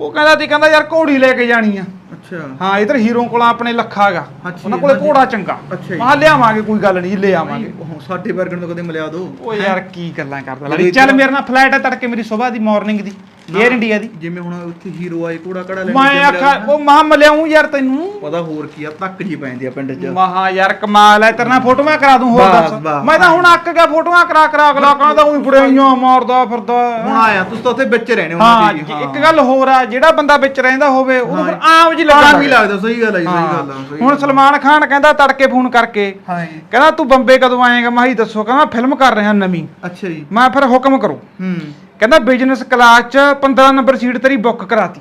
A: ਉਹ ਕਹਿੰਦਾ ਤੀ ਕਹਿੰਦਾ ਯਾਰ ਘੋੜੀ ਲੈ ਕੇ ਜਾਣੀ ਆ।
F: ਅੱਛਾ।
A: ਹਾਂ ਇਧਰ ਹੀਰੋ ਕੋਲ ਆਪਣੇ ਲੱਖਾ ਹੈਗਾ
F: ਅੱਛਾ ਜੀ,
A: ਉਹਨਾਂ ਕੋਲੇ। ਘੋੜਾ ਚੰਗਾ। ਮਾ ਲਿਆਵਾਂਗੇ ਕੋਈ ਗੱਲ ਨਹੀਂ ਲੈ ਆਵਾਂਗੇ।
F: ਉਹ ਸਾਡੇ ਵਰਗਣ ਨੂੰ ਕਦੇ ਮਿਲਿਆ ਦੋ।
A: ਉਹ ਯਾਰ ਕੀ ਗੱਲਾਂ ਕਰਦਾ ਲੜੀ ਚੱਲ ਮੇਰੇ ਨਾਲ ਫਲਾਈਟ ਹੈ ਤੜਕੇ ਮੇਰੀ ਸਵੇਰ ਦੀ ਮਾਰਨਿੰਗ ਦੀ 에ਅਰ ਇੰਡੀਆ ਦੀ।
F: ਜਿਵੇਂ ਹੁਣ ਉੱਥੇ ਹੀਰੋ ਆਏ ਕੋੜਾ ਕੜਾ ਲੈ
A: ਮੈਂ ਆਖਾ ਉਹ ਮਾਂ ਮਲਿਆਉਂ ਯਾਰ ਤੈਨੂੰ।
F: ਪਤਾ ਹੋਰ ਕੀ ਆ ਤੱਕ ਜੀ ਪੈਂਦੀ ਆ ਪਿੰਡ 'ਚ।
A: ਮਹਾ ਯਾਰ ਕਮਾਲ ਹੈ ਤੇਰੇ ਨਾਲ ਫੋਟੋਆਂ ਕਰਾ ਦੂੰ ਹੋਰ ਦੱਸ। ਮੈਂ ਤਾਂ ਹੁਣ ਅੱਕ ਗਿਆ ਫੋਟੋਆਂ ਕਰਾ ਕਰਾ ਅਗਲਾ ਕਹਿੰਦਾ ਉਹੀ ਬੜਾਈਆਂ ਮਾਰਦਾ ਫਿਰਦਾ।
F: ਹੁਣ ਆਇਆ ਤੁਸੀਂ ਤਾਂ ਉੱਥੇ ਵਿੱਚ ਰਹਿਣੇ
A: ਹਾਂ ਇੱਕ ਗੱਲ ਹੋਰ ਆ ਜਿਹੜਾ ਬੰਦਾ ਵਿੱਚ ਰਹਿੰਦਾ ਹੋਵੇ ਉਹਨੂੰ ਫਿਰ
F: ਹਾਂ।
A: ਆਮ ਜੀ ਲੱਗਦਾ
F: ਹੀ ਲੱਗਦਾ ਸਹੀ ਗੱਲ ਜੀ ਸਹੀ
A: ਹਾਂ।
F: ਗੱਲ ਸਹੀ
A: ਹੁਣ। ਸਲਮਾਨ ਖਾਨ ਕਹਿੰਦਾ ਤੜਕੇ ਫੋਨ ਕਰਕੇ।
F: ਹਾਂ ਜੀ।
A: ਕਹਿੰਦਾ ਤੂੰ ਬੰਬੇ ਕਦੋਂ ਆਏਗਾ? ਮੈਂ ਹੀ ਦੱਸੋ ਕਹਿੰਦਾ ਫਿਲਮ ਕਰ ਰਿਹਾ ਨਵੀਂ।
F: ਅੱਛਾ ਜੀ।
A: ਮੈਂ ਫਿਰ ਹੁਕਮ ਕਰੋ।
F: ਹੂੰ।
A: ਕਹਿੰਦਾ ਬਿਜ਼ਨਸ ਕਲਾਸ ਚ 15 ਨੰਬਰ ਸੀਟ ਤੇਰੀ ਬੁੱਕ ਕਰਾਤੀ।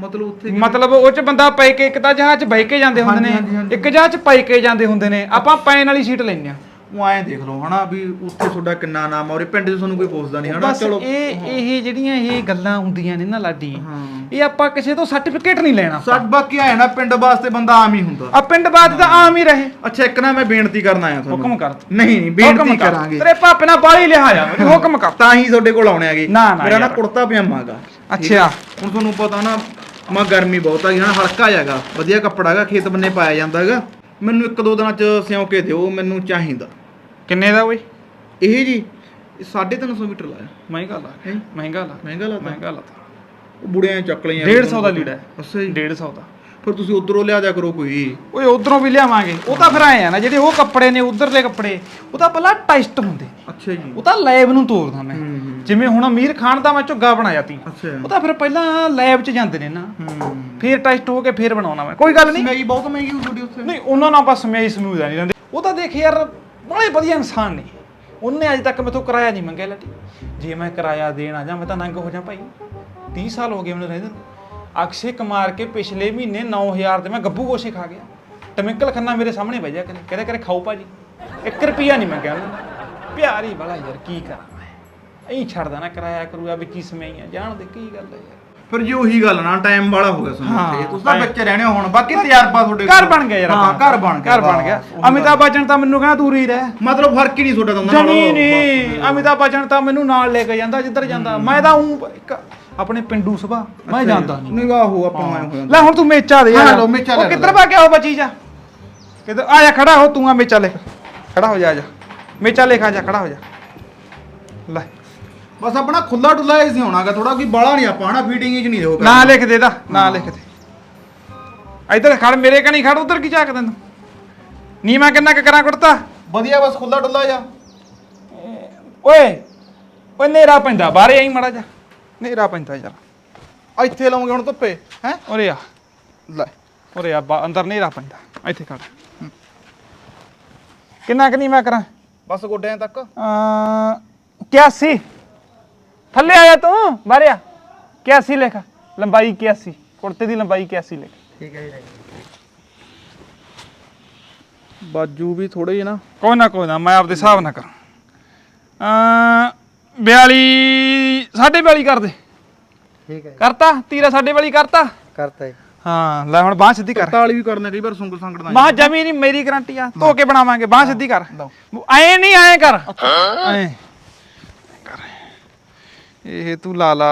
F: ਮਤਲਬ ਉੱਥੇ
A: ਮਤਲਬ ਉਹ ਚ ਬੰਦਾ ਪੈ ਕੇ ਇੱਕ ਤਾਂ ਜਹਾਜ਼ 'ਚ ਬਹਿ ਕੇ ਜਾਂਦੇ ਹੁੰਦੇ ਨੇ। ਇੱਕ ਜਹਾਜ਼ 'ਚ ਪੈ ਕੇ ਜਾਂਦੇ ਹੁੰਦੇ ਨੇ। ਆਪਾਂ ਪੈਣ ਵਾਲੀ ਸੀਟ ਲੈਂਦੇ ਆ
F: ਉਹ ਐਂ ਦੇਖ ਲਓ ਹਨਾ ਵੀ ਉੱਥੇ ਤੁਹਾਡਾ ਕਿੰਨਾ ਨਾਮ ਆ ਔਰ ਪਿੰਡ 'ਚ ਤੁਹਾਨੂੰ ਕੋਈ ਪੁੱਛਦਾ ਨਹੀਂ ਹਨਾ
A: ਬਸ
F: ਚਲੋ।
A: ਇਹ ਇਹ ਜਿਹੜੀਆਂ ਇਹ ਗੱਲਾਂ ਹੁੰਦੀਆਂ ਨੇ ਨਾ ਲਾਡੀ ਇਹ ਆਪਾਂ ਕਿਸੇ ਤੋਂ ਸਰਟੀਫਿਕੇਟ ਨਹੀਂ ਲੈਣਾ
F: ਸੱਟ ਬਾਕੀ ਆਇਆ ਨਾ ਪਿੰਡ ਵਾਸਤੇ ਬੰਦਾ ਆਮ ਹੀ ਹੁੰਦਾ।
A: ਆ ਪਿੰਡ ਬਾਦ ਤਾਂ ਆਮ ਹੀ ਰਹੇ।
F: ਅੱਛਾ ਇੱਕ ਨਾ ਮੈਂ ਬੇਨਤੀ ਕਰਨ ਆਇਆ ਤੁਹਾਨੂੰ।
A: ਹੁਕਮ ਕਰ
F: ਨਹੀਂ ਨਹੀਂ ਬੇਨਤੀ
A: ਕਰ।
F: ਕਰਾਂਗੇ।
A: ਤੇਰੇ ਪਾਪੇ ਨਾਲ ਬਾਲੀ ਲਿਆ ਜਾ ਹੁਕਮ ਕਰ।
F: ਤਾਂ ਹੀ ਤੁਹਾਡੇ ਕੋਲ ਆਉਣੇ ਆਗੇ ਮੇਰਾ ਨਾ। ਕੁੜਤਾ ਪਜਾਮਾ ਹੈਗਾ।
A: ਅੱਛਾ।
F: ਹੁਣ ਤੁਹਾਨੂੰ ਪਤਾ ਨਾ ਮਾ ਗਰਮੀ ਬਹੁਤ ਆ ਹਨਾ ਹਲਕਾ ਹੈਗਾ। ਵਧੀਆ ਕੱਪੜਾ ਹੈਗਾ ਖੇਤ ਬੰਨੇ ਪਾਇਆ ਜਾਂਦਾ ਹੈਗਾ। ਮੈਨੂੰ ਇੱਕ ਦੋ ਦਿਨਾਂ ਚ ਸਿਉਂ ਕੇ ਦਿਓ ਮੈਨੂੰ ਚਾਹੀਦਾ।
A: ਕਿੰਨੇ ਦਾ ਓਏ
F: ਇਹ ਜੀ 350 ਮੀਟਰ ਲਾਇਆ।
A: ਮਹਿੰਗਾ ਲਾ
F: ਹੈਂ?
A: ਮਹਿੰਗਾ ਲਾ
F: ਮਹਿੰਗਾ ਲਾਤਾ।
A: ਮਹਿੰਗਾ ਲਾ
F: ਉਹ ਬੁੜਿਆਂ ਚੱਕ ਲਈਆਂ।
A: 150 ਦਾ ਲੀੜਾ ਹੈ।
F: ਅੱਛਾ ਜੀ।
A: 150 ਦਾ।
F: ਫਿਰ ਤੁਸੀਂ ਉਧਰੋਂ ਲਿਆ ਜਾ ਕਰੋ ਕੋਈ।
A: ਓਏ ਉਧਰੋਂ ਵੀ ਲਿਆਵਾਂਗੇ। ਉਹ ਤਾਂ ਫਿਰ ਆਏ ਆ ਨਾ ਜਿਹੜੇ ਉਹ ਕੱਪੜੇ ਨੇ ਉਧਰਲੇ ਕੱਪੜੇ ਉਹ ਤਾਂ ਪਹਿਲਾਂ ਟੈਸਟ ਹੁੰਦੇ।
F: ਅੱਛਾ ਜੀ।
A: ਉਹ ਤਾਂ ਲੈਬ ਨੂੰ ਤੋਰਦਾ ਮੈਂ। ਜਿਵੇਂ ਹੁਣ ਅਮੀਰ ਖਾਨ ਦਾ ਮੈਂ ਝੁੱਗਾ ਬਣਾਇਆ ਤੀ
F: ਅੱਛਾ।
A: ਉਹ ਤਾਂ ਫਿਰ ਪਹਿਲਾਂ ਲੈਬ 'ਚ ਜਾਂਦੇ ਨੇ ਨਾ।
F: ਹੂੰ।
A: ਫਿਰ ਟੈਸਟ ਹੋ ਕੇ ਫਿਰ ਬਣਾਉਣਾ ਮੈਂ। ਕੋਈ ਗੱਲ ਨਹੀਂ।
F: ਮੈਗੀ ਬਹੁਤ ਮਹਿੰਗੀ ਹੋ ਤੁਹਾਡੀ ਉੱਥੇ।
A: ਨਹੀਂ ਉਹਨਾਂ ਨਾਲ ਬਸ ਸਮੇਂ ਸਮੂਹ ਨਹੀਂ ਰਹਿੰਦੇ। ਉਹ ਤਾਂ ਦੇਖ ਯਾਰ ਬੜੇ ਵਧੀਆ ਇਨਸਾਨ ਨੇ। ਉਹਨੇ ਅੱਜ ਤੱਕ ਮੈਥੋਂ ਕਿਰਾਇਆ ਨਹੀਂ ਮੰਗਿਆ ਲੱਟੀ ਜੇ ਮੈਂ ਕਿਰਾਇਆ ਦੇਣ ਆ ਜਾ ਮੈਂ ਤਾਂ ਨੰਗ ਹੋ ਜਾ ਭਾਈ। 30 ਸਾਲ ਹੋ ਗਏ ਮੈਨੂੰ ਰਹਿੰਦੇ ਨੂੰ। ਅਕਸ਼ੇ ਕੁਮਾਰ ਕੇ ਪਿਛਲੇ ਮਹੀਨੇ 9000 ਤੇ ਮੈਂ ਗੱਬੂ ਗੋਸ਼ੇ ਖਾ ਗਿਆ। ਟਮਿੰਕਲ ਖੰਨਾ ਮੇਰੇ ਸਾਹਮਣੇ ਬਹਿ ਜਾ ਕਰੇ ਕਹਿੰਦਾ ਕਰੇ ਖਾਓ ਭਾਜੀ। 1 ਰੁਪਿਆ ਨਹੀਂ ਮੰਗਿਆ ਉਹਨਾਂ ਨੇ ਪਿਆਰੀ ਵਾਲਾ ਯਾਰ ਕੀ ਕਰਾਂ ਮੈਂ? ਐਂ ਛੱਡਦਾ ਨਾ ਕਿਰਾਇਆ ਕਰੂਗਾ ਵਿੱਚ ਹੀ ਸਮੇਂ ਆ ਜਾਣ ਦੇ ਕੀ ਗੱਲ ਹੈ ਯਾਰ।
F: ਫਿਰ ਜੀ ਉਹੀ ਗੱਲ ਨਾ ਟਾਈਮ ਵਾਲਾ ਹੋ ਗਿਆ ਸਾਨੂੰ ਉੱਥੇ। ਤੁਸੀਂ ਤਾਂ
A: time-
F: ਬੱਚੇ ਰਹਿਣੇ ਹੁਣ ਬਾਕੀ ਤਜਰਬਾ ਤੁਹਾਡੇ
A: ਘਰ
F: ਕੋਲ।
A: ਬਣ ਗਿਆ ਯਾਰ
F: ਹਾਂ
A: ਆਪਣਾ।
F: ਘਰ ਬਣ ਗਿਆ
A: ਘਰ ਬਣ ਗਿਆ।
F: ਬਸ, ਉਹੀ
A: ਅਮਿਤਾਭ ਬੱਚਨ ਤਾਂ ਮੈਨੂੰ ਕਹਿੰਦਾ ਦੂਰ ਹੀ ਰਹਿ
F: ਮਤਲਬ ਫ਼ਰਕ ਹੀ ਨਹੀਂ ਤੁਹਾਡਾ ਦੋਨਾਂ
A: ਜਮੀ ਨਹੀਂ ਅਮਿਤਾਭ ਬੱਚਨ ਤਾਂ ਮੈਨੂੰ ਨਾਲ ਲੈ ਕੇ ਜਾਂਦਾ ਜਿੱਧਰ ਜਾਂਦਾ। ਮੈਂ ਤਾਂ ਉਹ ਇੱਕ ਆਪਣੇ ਪਿੰਡੂ ਸੁਭਾ ਮੈਂ ਜਾਂਦਾ ਨਹੀਂ
F: ਨਿਗਾਹ ਹੋ ਆਪਾਂ ਨੂੰ ਐਂ ਹੋ ਜਾਂਦਾ।
A: ਲੈ ਹੁਣ ਤੂੰ ਮੇਚਾ ਦੇ
F: ਹਾਂ,
A: ਯਾਰ।
F: ਲਓ, ਮੇਚਾ
A: ਉਹ
F: ਲੈ
A: ਕਿੱਧਰ
F: ਲਓ।
A: ਭਾ ਗਿਆ ਉਹ ਬੱਚੀ ਜਾ? ਕਿੱਧਰ? ਆ ਜਾ ਖੜਾ ਹੋ ਤੂੰ ਆ ਮੇਚਾ ਲੈ। ਖੜਾ ਹੋ ਜਾ ਆ ਜਾ। ਮੇਚਾ ਲੈ ਖਾ ਜਾ ਖੜਾ ਹੋ ਜਾ। ਲੈ।
F: ਬਸ ਆਪਣਾ ਖੁੱਲਾ ਡੁੱਲਾ ਹੀ ਸੀ ਹੋਣਾਗਾ ਥੋੜਾ ਕੋਈ ਬਾਲਾ ਨਹੀਂ ਆਪਾਂ ਹਨਾ? ਫੀਟਿੰਗ ਚ ਨਹੀਂ ਰਹੋ
A: ਨਾਂ ਲਿਖ ਦੇ ਦਾ ਨਾਂ ਲਿਖ ਦੇ। ਇੱਧਰ ਖੜ ਮੇਰੇ ਕਣੀ ਖੜ ਉਧਰ ਕੀ ਝਾਕ ਤੈਨੂੰ ਨੀ ਮੈਂ ਕਿੰਨਾ ਕੁ ਕਰਾਂ ਕੁੜਤਾ?
F: ਵਧੀਆ ਬਸ ਖੁੱਲਾ ਡੁੱਲਾ ਜਾ
A: ਓਏ ਓਏ ਨੇਰਾ ਪੈਂਦਾ ਬਾਹਰੇ ਆਈ ਮੜਾ ਜਾ ਨੇਰਾ ਪੈਂਦਾ ਯਾਰ।
F: ਇੱਥੇ ਲਾਉਂਗੇ ਹੁਣ ਧੁੱਪੇ ਹੈ?
A: ਉਰੇ ਆ।
F: ਲੈ।
A: ਉਰੇ ਆ ਬਾ- ਅੰਦਰ ਨਹੀਂ ਰਾ ਪੈਂਦਾ। ਇੱਥੇ ਖੜ। ਕਿੰਨਾ ਕਿ ਨਹੀਂ ਮੈਂ ਕਰਾਂ?
F: ਬਸ ਗੋਡਿਆਂ ਤੱਕ।
A: ਅ 81 ਥੱਲੇ ਆਇਆ ਤੂੰ ਬਾਹਰਿਆ 81 ਲਿਖ। ਲੰਬਾਈ 81 ਕੁੜਤੇ ਦੀ ਲੰਬਾਈ 81 ਲਿਖ।
F: ਬਾਜੂ ਵੀ ਥੋੜੇ ਜਿਹੇ ਨਾ।
A: ਕੋਈ ਨਾ ਕੋਈ ਨਾ ਮੈਂ ਆਪਦੇ ਹਿਸਾਬ ਨਾਲ ਕਰਾਂ। ਅ 42 ਸਾਢੇ 42 ਕਰ ਦੇ।
B: ਠੀਕ ਹੈ
A: ਕਰਤਾ? ਤੀਰਾ ਸਾਢੇ 42 ਕਰਤਾ?
B: ਕਰਤਾ ਹੈ
A: ਹਾਂ ਲੈ ਹੁਣ ਬਾਹ ਸਿੱਧੀ ਕਰ।
F: ਤਾਲੀ ਵੀ ਕਰਨੇ ਕਈ ਵਾਰ ਸੁੰਗਲ ਸੰਗੜਦਾ
A: ਬਾਹ ਜਮੀ ਨਹੀਂ ਮੇਰੀ ਗਰੰਟੀ ਆ। ਧੋ ਕੇ ਬਣਾਵਾਂਗੇ ਬਾਹ ਸਿੱਧੀ ਕਰ। ਐ ਨਹੀਂ ਐ ਕਰ। ਐ। ਕਰ। ਇਹ ਤੂੰ ਲਾ ਲਾ।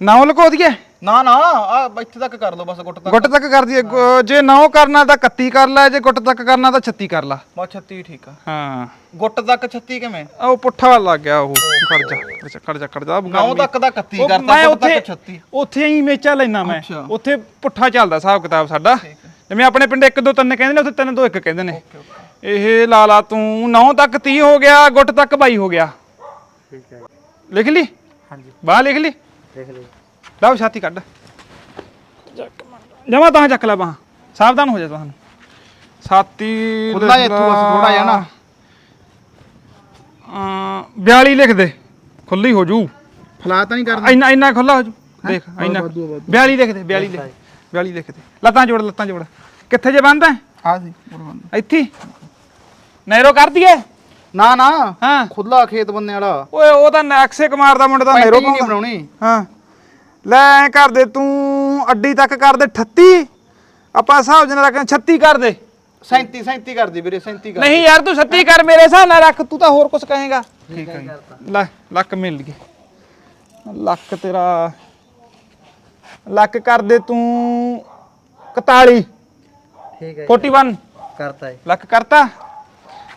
A: ਨਾਉ ਲਕੋ ਦਈਏ
F: ਨਾ ਨਾ ਆ ਇੱਥੇ ਤੱਕ ਕਰ ਲਓ ਬਸ ਗੁੱਟ ਤੱਕ।
A: ਗੁੱਟ ਤੱਕ ਕਰ ਦਈਏ। ਗੁ- ਜੇ ਨਾਉ ਕਰਨਾ ਤਾਂ 31 ਕਰ ਲੈ ਜੇ ਗੁੱਟ ਤੱਕ ਕਰਨਾ ਤਾਂ 36 ਕਰ ਲਾ।
F: ਬਸ 36 ਠੀਕ ਆ।
A: ਹਾਂ।
F: ਗੁੱਟ ਤੱਕ 36 ਕਿਵੇਂ?
A: ਆ ਉਹ ਪੁੱਠਾ ਲੱਗ ਗਿਆ ਉਹ ਖੜ ਜਾ ਖੜ ਜਾ ਖੜ ਜਾ ਖੜ ਜਾ
F: ਨੌ ਤੱਕ ਦਾ 31
A: ਉਹ
F: ਕਰਤਾ
A: ਮੈਂ
F: ਗੁੱਟ ਤੱਕ
A: ਉੱਥੇ
F: 36
A: ਉੱਥੇ ਹੀ ਮੇਚਾ ਲੈਣਾ ਮੈਂ।
F: ਅੱਛਾ।
A: ਉੱਥੇ ਪੁੱਠਾ ਚੱਲਦਾ ਹਿਸਾਬ ਕਿਤਾਬ ਸਾਡਾ। ਜਿਵੇਂ ਆਪਣੇ ਪਿੰਡ 1 2 3 ਕਹਿੰਦੇ ਨੇ ਉੱਥੇ 3 2 1 ਕਹਿੰਦੇ ਨੇ। ਇਹ ਲਾ ਲਾ ਤੂੰ 9 ਤੱਕ 30 ਹੋ ਗਿਆ ਗੁੱਟ ਤੱਕ 22 ਹੋ ਗਿਆ।
B: ਠੀਕ ਹੈ।
A: ਲਿਖ ਲਈ?
B: ਹਾਂਜੀ।
A: ਬਾਹ ਲਿਖ ਲਈ?
B: ਦੇਖ ਲਈ।
A: ਲਓ ਛਾਤੀ ਕੱਢ। ਜਮਾ ਤਾਂ ਚੱਕ ਲੈ ਬਾਹ। ਸਾਵਧਾਨ ਹੋ ਜਾ ਤੁਹਾਨੂੰ ਛਾਤੀ
F: ਖੁੱਲਾ ਜਿਹਾ ਇੱਥੋਂ ਬਸ ਥੋੜ੍ਹਾ ਜਿਹਾ ਨਾ।
A: ਅਮ 42 ਲਿਖ ਦੇ। ਖੁੱਲੀ ਹੋ ਜੂ।
F: ਫਲਾ ਤਾਂ ਨਹੀਂ ਕਰਨਾ।
A: ਇੰਨਾ ਇੰਨਾ ਖੁੱਲਾ ਹੋ ਜੂ। ਦੇਖ ਇੰਨਾ।
F: ਵਾਧੂ ਆ,
A: 42 ਲਿਖ ਦੇ 42 ਲਿਖ 42 ਲਿਖ ਦੇ। ਲੱਤਾਂ ਜੋੜ ਲੱਤਾਂ ਜੋੜ। ਕਿੱਥੇ ਜੇ ਬੰਦ ਹੈ?
F: ਆ ਸੀ ਉਰਵੰਦ।
A: ਇੱਥੇ ਹੀ? ਨਹਿਰੋ ਕਰ ਦਈਏ।
F: ਨਾ ਨਾ।
A: ਹਾਂ।
F: ਖੁੱਲਾ ਖੇਤ ਬੰਨੇ ਵਾਲਾ।
A: ਓਏ ਉਹ ਤਾਂ ਅਕਸੇ ਕੁਮਾਰ ਦਾ ਮੁੰਡਾ ਤਾਂ
F: ਪੈਂਟੀ ਨਹੀਂ
A: ਪਾਉਂਦਾ
F: ਬਣਾਉਣੀ।
A: ਹਾਂ। ਲੈ ਐਂ ਕਰ ਦੇ ਤੂੰ ਅੱਡੀ ਤੱਕ ਕਰ ਦੇ 38 ਆਪਾਂ ਹਿਸਾਬ ਜਨਾ ਰੱਖ 36 ਕਰ ਦੇ।
F: 37 37 ਕਰ ਦੇ ਵੀਰੇ 37 ਕਰ
A: ਨਹੀਂ ਯਾਰ ਤੂੰ 36 ਕਰ ਮੇਰੇ ਹਿਸਾਬ ਨਾਲ ਰੱਖ ਤੂੰ ਤਾਂ ਹੋਰ ਕੁਝ ਕਹੇਗਾ।
F: ਠੀਕ ਹੈ ਜੀ।
A: ਲੈ ਲੱਕ ਮਿਲ ਗਏ ਲੱਕ ਤੇਰਾ ਲੱਕ ਕਰ ਦੇ ਤੂੰ 41
B: ਠੀਕ ਹੈ
A: 41
B: ਕਰਤਾ ਹੈ
A: ਲੱਕ ਕਰਤਾ।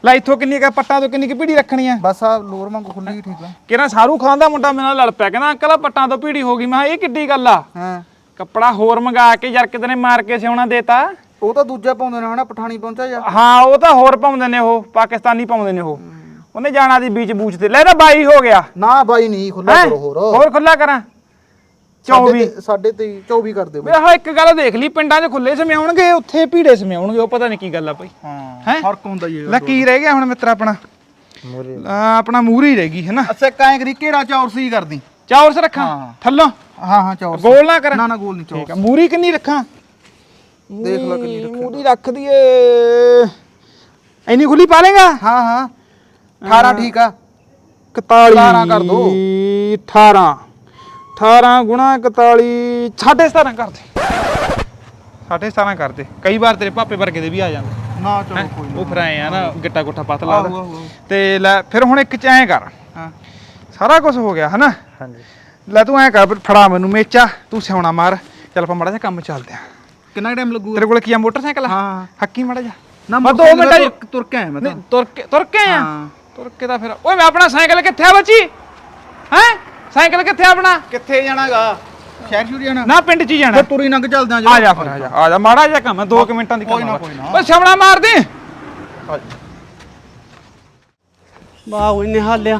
A: ਲੈ ਇੱਥੋਂ ਕਿੰਨੀ ਕਾ ਪੱਟਾਂ ਤੋਂ ਕਿੰਨੀ ਕੀ ਪੀੜੀ ਰੱਖਣੀ ਆ?
F: ਬਸ ਆ ਲੋਰ ਵਾਂਗੂ ਖੁੱਲੀ ਠੀਕ ਆ
A: ਕਿਹੜਾ ਸਾਰੂ ਖਾਨ ਦਾ ਮੁੰਡਾ ਮੇਰੇ ਨਾਲ ਲੜ ਪਿਆ ਕਹਿੰਦਾ ਅੰਕਲ ਆਹ ਪੱਟਾਂ ਤੋਂ ਪੀੜੀ ਹੋ ਗਈ। ਮੈਂ ਕਿਹਾ ਇਹ ਕਿੱਡੀ ਗੱਲ ਆ?
F: ਹਾਂ।
A: ਕੱਪੜਾ ਹੋਰ ਮੰਗਾ ਕੇ ਯਾਰ ਕਿਤੇ ਨੇ ਮਾਰ ਕੇ ਸਿਉਣਾ ਦੇਤਾ।
F: ਉਹ ਤਾਂ ਦੂਜਾ ਪਾਉਂਦੇ ਨੇ ਹਨਾ ਪਠਾਣੀ ਪਹੁੰਚਾ ਜਾ।
A: ਹਾਂ ਉਹ ਤਾਂ ਹੋਰ ਪਾਉਂਦੇ ਨੇ ਉਹ ਪਾਕਿਸਤਾਨੀ ਪਾਉਂਦੇ ਨੇ ਉਹ। ਉਹਨੇ ਜਾਣਾ ਦੀ ਬੀਚ ਬੂਚ ਤੇ। ਲੈ ਤਾਂ 22 ਹੋ ਗਿਆ।
F: ਨਾ ਬਾਈ ਨਹੀਂ ਖੁੱਲਾ? ਕਰੋ ਹੋਰ।
A: ਹੋਰ ਖੁੱਲਾ ਕਰਾਂ। 24
F: ਸਾਡੇ ਤੇ 24 ਕਰ ਦਿਓ
A: ਵੇ ਆਹ ਇੱਕ ਗੱਲ ਦੇਖ ਲਈ ਪਿੰਡਾਂ 'ਚ ਖੁੱਲੇ ਸਮਿਆਉਣਗੇ ਉੱਥੇ ਭੀੜੇ ਸਮਿਆਉਣਗੇ ਉਹ ਪਤਾ ਨਹੀਂ ਕੀ ਗੱਲ ਆ ਭਾਈ
F: ਹਾਂ
A: ਹੈਂ?
F: ਫ਼ਰਕ ਹੁੰਦਾ ਜੀ
A: ਲੈ ਕੀ ਰਹਿ ਗਿਆ ਹੁਣ ਮਿੱਤਰ ਆਪਣਾ?
B: ਮੂਰੇ
A: ਆਪਣਾ ਮੂਰੀ ਰਹਿ ਗਈ ਹੈ ਨਾ
F: ਅੱਛਾ ਕਾਇ ਕਰੀ ਕਿਹੜਾ ਚੌਰ ਸੀ ਕਰਦੀ?
A: ਚੌਰਸ ਰੱਖਾਂ
F: ਹਾਂ।
A: ਥੱਲੋਂ?
F: ਹਾਂ ਹਾਂ ਚੌਰ
A: ਗੋਲ ਨਾ ਕਰਾਂ।
F: ਨਾ ਨਾ ਗੋਲ ਨਹੀਂ
A: ਠੀਕ ਆ ਮੂਰੀ ਕਿੰਨੀ ਰੱਖਾਂ?
F: ਦੇਖ ਲੈ ਕਿੰਨੀ
A: ਮੂਰੀ- ਮੂਰੀ ਰੱਖ ਦਈਏ। ਇੰਨੀ ਖੁੱਲੀ ਪਾ ਲੇਗਾ?
F: ਹਾਂ ਹਾਂ। 18 ਠੀਕ ਆ।
A: 41
F: 17 ਕਰ ਦੋ।
A: 18 18 ਗੁਣਾ 41 17.5 ਕਰ ਦੇ। 17.5 ਕਰ ਦੇ। ਕਈ ਵਾਰ ਤੇਰੇ ਪਾਪੇ ਵਰਗੇ ਦੇ ਵੀ ਆ ਜਾਂਦੇ।
F: ਨਾ ਚਲੋ ਕੋਈ
A: ਉਹ ਫਿਰ ਆਏ ਆ ਨਾ ਗਿੱਟਾ ਗੁੱਟਾ ਪਤਲਾ
F: ਆਹੋ,
A: ਦਾ।
F: ਆਹੋ, ਆਹੋ।
A: ਤੇ ਲੈ ਫਿਰ ਹੁਣ ਇੱਕ ਚ ਐਂ ਕਰ।
F: ਹਾਂ।
A: ਸਾਰਾ ਕੁਝ ਹੋ ਗਿਆ ਹਨਾ?
B: ਹਾਂਜੀ।
A: ਲੈ ਤੂੰ ਐਂ ਕਰ ਫਿਰ ਫੜਾ ਮੈਨੂੰ ਮੇਚਾ ਤੂੰ ਸਿਆਉਣਾ ਮਾਰ। ਚੱਲ ਆਪਾਂ ਮੜਾ ਜਿਹਾ ਕੰਮ ਚੱਲਦੇ ਆ।
F: ਕਿੰਨਾ ਟਾਈਮ ਲੱਗੂਗਾ?
A: ਤੇਰੇ ਕੋਲ ਕੀ ਆ ਮੋਟਰਸਾਈਕਲ?
F: ਹਾਂ।
A: ਹੱਕੀ ਮੜਾ ਜਾ
F: ਨਾ
A: ਮੈਂ ਦੋ
F: ਮੋਟਰਸਾਈਕਲ
A: ਮਿੰਟਾਂ 'ਚ-
F: ਤੁਰ- ਤੁਰ ਕੇ ਆਇਆ ਮੈਂ ਤਾਂ।
A: ਨਹੀਂ ਤੁਰ ਕੇ ਤੁਰ ਕੇ ਆ
F: ਹਾਂ।
A: ਤੁਰ ਕੇ ਤਾਂ ਫਿਰ ਓਏ ਮੈਂ ਆਪਣਾ ਸਾਈਕਲ ਕਿੱਥੇ ਆ ਬੱਚੀ? ਹੈ? ਸਾਈਕਲ ਕਿੱਥੇ ਆ ਆਪਣਾ?
F: ਕਿੱਥੇ ਜਾਣਾਗਾ? ਸ਼ਹਿਰ ਸ਼ੁਰੂ ਜਾਣਾ।
A: ਨਾ ਪਿੰਡ 'ਚ ਹੀ ਜਾਣਾ।
F: ਫਿਰ ਤੁਰੀ ਲੰਘ ਚੱਲਦੇ ਆ
A: ਆ ਜਾ ਫਿਰ ਆ ਜਾ। ਆ ਜਾ ਮਾੜਾ ਜਿਹਾ ਕੰਮ ਹੈ 2 ਮਿੰਟਾਂ ਦੀ ਕੰਮ
F: ਕੋਈ ਨਾ। ਕੋਈ ਨਾ।
A: ਓਏ ਛਵਣਾ ਮਾਰ ਦੇ।
C: ਵਾਹ ਉਹ ਇਹਨੇ ਹਾਲਿਆ।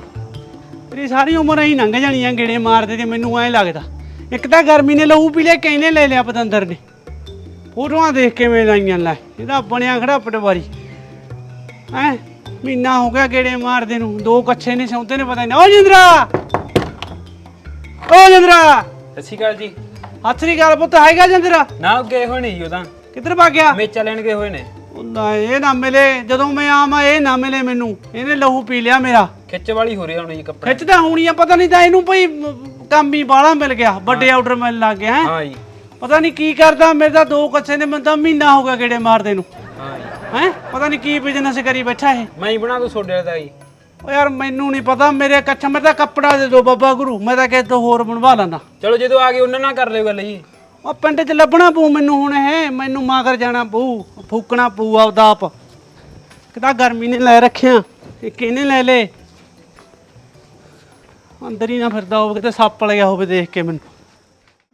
C: ਤੇਰੀ ਸਾਰੀ ਉਮਰ ਐਂ ਲੰਘ ਜਾਣੀ ਆ ਗੇੜੇ ਮਾਰਦੇ ਤੇ ਮੈਨੂੰ ਐਂ ਲੱਗਦਾ। ਇੱਕ ਤਾਂ ਗਰਮੀ ਨੇ ਲਹੂ ਪੀ ਲਿਆ ਕਿਹਨੇ ਲੈ ਲਿਆ ਪਤੰਦਰ ਨੇ? ਫੋਟੋਆਂ ਦੇਖ ਕਿਵੇਂ ਲਾਈਆਂ ਲੈ ਇਹਦਾ ਬਣਿਆ ਖੜਾ ਪਟਵਾਰੀ। ਐ ਮਹੀਨਾ ਹੋ ਗਿਆ ਗੇੜੇ ਮਾਰਦੇ ਨੂੰ ਦੋ ਕੱਛੇ ਨੇ ਸੌਂਦੇ ਨੇ ਪਤਾ ਨਹੀਂ। ਓ ਜਿੰਦਰਾ! ਓ ਜਿੰਦਰਾ।
G: ਸਤਿ ਸ਼੍ਰੀ ਅਕਾਲ ਜੀ।
C: ਹੱਥ ਦੀ ਗੱਲ ਪੁੱਤ ਹੈਗਾ ਜਿੰਦਰਾ?
G: ਨਾ ਗਏ ਨੇ ਜੀ ਉਹ ਤਾਂ।
C: ਕਿੱਧਰ ਭੱਗ ਗਿਆ?
G: ਮੇਚਾ ਲੈਣ ਗਏ ਹੋਏ ਨੇ।
C: ਉਹਦਾ ਇਹ ਨਾ ਮਿਲੇ। ਜਦੋਂ ਮੈਂ ਆਵਾਂ ਇਹ ਨਾ ਮਿਲੇ ਮੈਨੂੰ। ਇਹਨੇ ਲਹੂ ਪੀ ਲਿਆ ਮੇਰਾ।
G: ਖਿੱਚ ਵਾਲੀ ਹੋ ਰਹੀ ਹੁਣ ਜੀ ਕੱਪੜੇ।
C: ਖਿੱਚਦਾ ਹੋਣੀ ਆ ਪਤਾ ਨਹੀਂ ਤਾਂ ਇਹਨੂੰ ਭਈ ਕੰਮ ਹੀ ਬਾਹਲਾ ਮਿਲ ਗਿਆ। ਵੱਡੇ ਆਰਡਰ ਮਿਲਣ ਲੱਗ ਗਿਆ ਹੈਂ।
G: ਹਾਂ ਜੀ।
C: ਪਤਾ ਨਹੀਂ ਕੀ ਕਰਦਾ ਮੇਰੇ ਤਾਂ ਦੋ ਕੱਛੇ ਨੇ ਮੈਨੂੰ ਤਾਂ ਮਹੀਨਾ ਹੋ ਗਿਆ ਗੇੜੇ ਮਾਰਦੇ ਨੂੰ।
G: ਹਾਂ ਜੀ।
C: ਹੈ? ਪਤਾ ਨਹੀਂ ਕੀ ਬਿਜ਼ਨਸ ਕਰੀ ਬੈਠਾ ਇਹ।
G: ਮੈਂ ਹੀ ਬਣਾ ਦੂੰ ਸੋਡੇ ਦਾ ਜੀ।
C: ਓ ਯਾਰ ਮੈਨੂੰ ਨਹੀਂ ਪਤਾ ਮੇਰੇ ਕੱਛਾ ਮੇਰੇ ਤਾਂ ਕੱਪੜਾ ਦੇ ਦੋ ਬਾਬਾ ਗੁਰੂ ਮੈਂ ਤਾਂ ਕਿਸੇ ਤੋਂ ਹੋਰ ਬਣਵਾ ਲੈਂਦਾ।
G: ਚਲੋ ਜਦੋਂ ਆ ਗਏ ਉਹਨਾਂ ਨਾਲ ਕਰ ਲਿਓ ਗੱਲ ਜੀ।
C: ਉਹ ਪਿੰਡ 'ਚ ਲੱਭਣਾ ਪਊ ਮੈਨੂੰ ਹੁਣ ਇਹ ਮੈਨੂੰ ਮਾਗਰ ਜਾਣਾ ਪਊ ਫੂਕਣਾ ਪਊ ਆਪਦਾ ਆਪ। ਕਿਤਾ ਗਰਮੀ ਨੇ ਲੈ ਰੱਖਿਆ ਇਹ ਕਿਹਨੇ ਲੈ ਲੇ ਅੰਦਰ ਹੀ ਨਾ ਫਿਰਦਾ ਹੋਵੇ ਕਿਤੇ ਸੱਪ ਲਿਆ ਹੋਵੇ ਦੇਖ ਕੇ ਮੈਨੂੰ।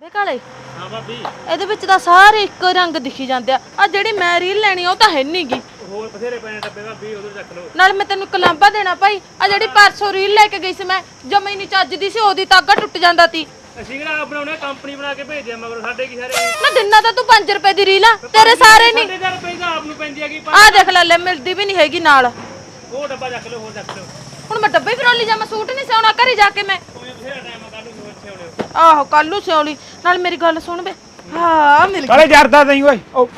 E: ਵੇ ਕਾਲੇ ਹਾਂ ਭਾਬੀ। ਇਹਦੇ ਵਿੱਚ ਤਾਂ ਸਾਰੇ ਇੱਕ ਰੰਗ ਦਿਖੀ ਜਾਂਦੇ ਆ। ਆ ਜਿਹੜੀ ਮੈਂ ਰੀਲ ਲੈਣੀ ਆ ਉਹ ਤਾਂ ਹੈ ਨਹੀਂਗੀ ਹੋਰ ਬਥੇਰੇ ਪੈਣੇ ਡੱਬੇ ਭਾਬੀ ਉਧਰ ਚੱਕ ਲਓ। ਨਾਲ ਮੈਂ ਤੈਨੂੰ ਇੱਕ ਲਾਂਬਾ ਦੇਣਾ ਭਾਈ। ਆ ਜਿਹੜੀ ਪਰਸੋਂ ਰੀਲ ਲੈ ਕੇ ਗਈ ਸੀ ਮੈਂ ਜਮੇ ਨਹੀਂ ਚੱਜਦੀ ਸੀ ਉਹਦੀ ਤਾਗਾ ਟੁੱਟ ਜਾਂਦਾ ਤੀ
B: ਅਸੀਂ ਕਿਹੜਾ ਆਪ ਬਣਾਉਣੇ ਕੰਪਨੀ ਬਣਾ ਕੇ ਭੇਜਦੇ ਆ ਮਗਰ ਸਾਡੇ ਕੀ ਸਾਰੇ?
E: ਨਾ ਦਿਨਾ ਤਾਂ ਤੂੰ 5 ਰੁਪਏ ਦੀ ਰੀਲ ਆ ਤੇਰੇ ਸਾਰੇ ਨਹੀਂ।
B: 5000 ਰੁਪਏ ਦਾ ਆਪ ਨੂੰ ਪੈਂਦੀ ਹੈਗੀ
E: ਆ ਦੇਖ ਲੈ ਲੈ ਮਿਲਦੀ ਵੀ ਨਹੀਂ ਹੈਗੀ ਨਾਲ।
B: ਉਹ ਡੱਬਾ ਚੱਕ ਲਓ ਹੋਰ ਚੱਕ ਲਓ।
E: ਹੁਣ ਮੈਂ ਡੱਬੇ ਫਰੋਲੀ ਜਾ ਮੈਂ ਸੂਟ ਨਹੀਂ ਸਿਉਣਾ ਘਰੇ ਜਾ ਕੇ ਮੈਂ।
B: ਬਥੇਰਾ ਟਾਈਮ ਕੱਢ ਨੂੰ ਇੱਥੇ ਆਉਣੇ
E: ਆਹੋ ਕੱਲ ਨੂੰ ਸਿਉਲੀ ਨਾਲ ਮੇਰੀ ਗੱਲ ਸੁਣ ਬੇ ਹਾਂ ਮਿਲ
A: ਕਾਲੇ ਜਰਦਾ ਨਹੀਂ ਓਏ। ਉਹ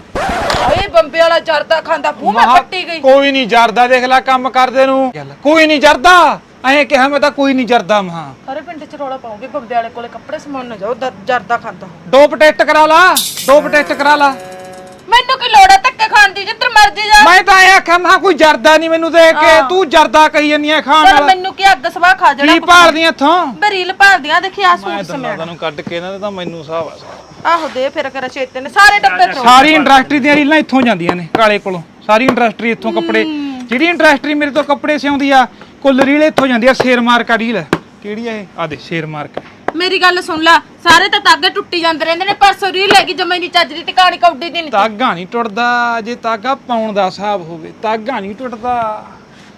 E: ਏ ਬੰਬੇ ਵਾਲਾ ਚਰਦਾ ਖਾਂਦਾ ਫੂ ਮੈਂ
A: ਮਹਾ-
E: ਪੱਟੀ ਗਈ।
A: ਕੋਈ ਨਹੀਂ ਜਰਦਾ ਦੇਖ ਲੈ ਕੰਮ ਕਰਦੇ ਨੂੰ। ਕੋਈ ਨਹੀਂ ਜਰਦਾ। ਐਂ ਕਿਹਾ ਮੈਂ ਤਾਂ ਕੋਈ ਨਹੀਂ ਜਰਦਾ ਮਹਾ
E: ਸਾਰੇ ਪਿੰਡ ਚ ਰੌਲਾ ਪਾਉਂਗੇ ਬੰਬੇ ਵਾਲੇ ਕੋਲੇ ਕੱਪੜੇ ਸਮਾਉਣ ਨਾ ਜਾਓ ਦਰ- ਜਰਦਾ ਖਾਂਦਾ।
A: ਡੋਪ ਟੈਸਟ ਕਰਾ ਲਾ ਡੋਪ ਟੈਸਟ ਕਰਾ ਲਾ।
E: ਮੈਨੂੰ ਕੀ ਲੋੜ ਹੈ ਧੱਕੇ ਖਾਣ ਦੀ ਜਿੱਧਰ ਮਰਜ਼ੀ ਜਾ।
A: ਮੈਂ ਤਾਂ ਐਂ ਆਖਿਆ ਮਹਾ ਕੋਈ ਜਰਦਾ ਨਹੀਂ ਮੈਨੂੰ ਦੇਖ ਕੇ ਤੂੰ ਜਰਦਾ ਕਹੀ ਜੰਨੀ ਐ ਖਾਣ ਵਾਲਾ
E: ਮੈਨੂੰ ਕੀ ਅੱਗ ਸਵਾ ਖਾ
A: ਕੀ
E: ਜਿਹੜਾ
A: ਭਾਲਦੀ ਇੱਥੋਂ?
E: ਬਰੀਲ ਭਾਲਦੀਆਂ ਦੇਖੀ ਆ ਸੂਟ ਸਮਿਆ।
A: ਤੁਹਾਨੂੰ ਕੱਢ ਕੇ ਇਹਨਾਂ ਦੇ ਤਾਂ ਮੈਨੂੰ ਹਿਸਾਬ ਆ।
E: ਆਹੋ ਦੇ ਫਿਰ ਕਰ ਚੇਤੇ ਨੇ। ਸਾਰੇ ਡੱਬੇ ਤਰੋ
A: ਸਾਰੀ ਇੰਡਸਟਰੀ ਦੀਆਂ ਰੀਲਾਂ ਇੱਥੋਂ ਜਾਂਦੀਆਂ ਨੇ ਕਾਲੇ ਕੋਲੋਂ। ਸਾਰੀ ਇੰਡਸਟਰੀ ਇੱਥੋਂ ਕੱਪੜੇ ਜਿਹੜੀ ਇੰਡਸਟਰੀ ਮੇਰੇ ਤੋਂ ਕੱਪੜੇ ਸਿਉਂਦੀ ਆ ਕੁੱਲ ਰੀਲ ਇੱਥੋਂ ਜਾਂਦੀ ਆ ਸ਼ੇਰ ਮਾਰਕਾ ਰੀਲ। ਕਿਹੜੀ ਆ ਇਹ? ਆ ਦੇ ਸ਼ੇਰ ਮਾਰਕਾ।
E: ਮੇਰੀ ਗੱਲ ਸੁਣ ਲੈ ਸਾਰੇ ਤਾਂ ਤਾਗੇ ਟੁੱਟੀ ਜਾਂਦੇ ਰਹਿੰਦੇ ਨੇ ਪਰਸੋਂ ਰੀਲ ਹੈਗੀ ਜਮੇ ਦੀ ਚੱਜ ਦੀ ਟਿਕਾਣੀ ਕੌਡੀ ਦੀ ਨਹੀਂ
A: ਤਾਗਾ ਨਹੀਂ ਟੁੱਟਦਾ ਜੇ ਤਾਗਾ ਪਾਉਣ ਦਾ ਹਿਸਾਬ ਹੋਵੇ ਤਾਗਾ ਨਹੀਂ ਟੁੱਟਦਾ।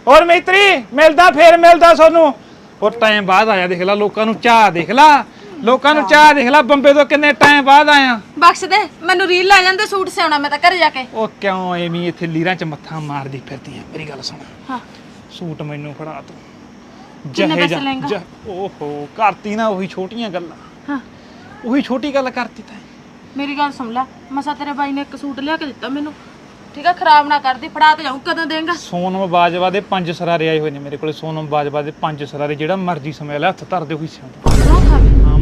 A: ਹੋਰ ਮਿੱਤਰੀ ਮਿਲਦਾ ਫੇਰ ਮਿਲਦਾ ਤੁਹਾਨੂੰ ਉਹ ਟਾਈਮ ਬਾਅਦ ਆਇਆ ਦੇਖ ਲੈ ਲੋਕਾਂ ਨੂੰ ਚਾਹ ਦੇਖ ਲੈ। ਲੋਕਾਂ ਨੂੰ ਚਾਹ ਦੇਖ ਲੈ ਬੰਬੇ ਤੋਂ ਕਿੰਨੇ ਟਾਈਮ ਬਾਅਦ ਆਇਆ।
E: ਬਖਸ਼ ਦੇ ਮੈਨੂੰ ਰੀਲ ਲੈ ਜਾਂਦੇ ਸੂਟ ਸਿਉਣਾ ਮੈਂ ਤਾਂ ਘਰੇ ਜਾ ਕੇ।
A: ਉਹ ਕਿਉਂ ਐਵੇਂ ਇੱਥੇ ਲੀਰਾਂ 'ਚ ਮੱਥਾ ਮਾਰਦੀ ਫਿਰਦੀ ਆ ਮੇਰੀ ਗੱਲ ਸੁਣ।
E: ਹਾਂ।
A: ਸੂਟ ਮੈਨੂੰ ਫੜਾ ਤੂੰ।
E: ਕਿੰਨੇ
A: ਜਿਹੇ
E: ਪੈਸੇ ਲਏਂਗਾ?
A: ਓਹੋ ਕਰਤੀ ਨਾ ਉਹੀ ਛੋਟੀਆਂ ਗੱਲਾਂ।
E: ਹਾਂ।
A: ਉਹੀ ਛੋਟੀ ਗੱਲ ਕਰਤੀ ਤੈਂ।
E: ਮੇਰੀ ਗੱਲ ਸੁਣ ਲੈ ਮਸਾ ਤੇਰੇ ਬਾਈ ਨੇ ਇੱਕ ਸੂਟ ਲਿਆ ਕੇ ਦਿੱਤਾ ਮੈਨੂੰ। ਠੀਕ ਆ ਖਰਾਬ ਨਾ ਕਰਦੀ ਫੜਾ ਤੇ ਜਾਊਂ ਕਦੋਂ ਦੇਂਗਾ?
A: ਸੋਨਮ ਬਾਜਵਾ ਦੇ ਪੰਜ ਸਰਾਰੇ ਆਏ ਹੋਏ ਨੇ ਮੇਰੇ ਕੋਲੇ। ਸੋਨਮ ਬਾਜਵਾ ਦੇ ਪੰਜ ਸਰਾਰੇ ਜਿਹੜਾ ਮਰਜ਼ੀ ਸਮੇਂ ਲੈ ਹੱਥ ਧਰਦੇ ਹੋਈ ਸਿਉਂਦਾ।
E: ਨਾ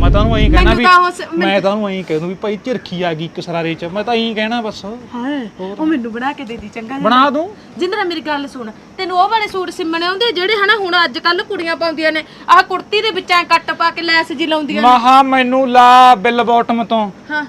A: ਮੈਂ ਤੁਹਾਨੂੰ ਐਂ ਕਹਿਣਾ
E: ਮੈਨੂੰ
A: ਵੀ
E: ਤਾਂ
A: ਮੈਂ ਤੁਹਾਨੂੰ ਐਂ ਕਹਿ ਦੂੰ ਵੀ ਭਾਈ ਝਿਰਖੀ ਆ ਗਈ ਇੱਕ ਸਰਾਰੇ 'ਚ। ਮੈਂ ਤਾਂ ਐਂ ਕਹਿਣਾ ਬਸ।
E: ਹਾਏ ਉਹ ਮੈਨੂੰ ਬਣਾ ਕੇ ਦੇ ਦੀ ਚੰਗਾ ਜਿਹਾ।
A: ਬਣਾ ਦੂੰ।
E: ਜਿੰਦਰਾ ਮੇਰੀ ਗੱਲ ਸੁਣ ਤੈਨੂੰ ਉਹ ਵਾਲੇ ਸੂਟ ਸਿਮਣੇ ਆਉਂਦੇ ਜਿਹੜੇ ਹਨਾ ਹੁਣ ਅੱਜ ਕੱਲ ਕੁੜੀਆਂ ਪਾਉਂਦੀਆਂ ਨੇ। ਆਹ ਕੁੜਤੀ ਦੇ ਵਿੱਚ ਐ ਕੱਟ ਪਾ ਕੇ ਲੈਸ ਜੀ ਲਾਉਂਦੀਆਂ ਨੇ।
A: ਮਹਾ ਮੈਨੂੰ ਲਾ ਬਿੱਲ ਬਾਟਮ ਤੋਂ।
E: ਹਾਂ।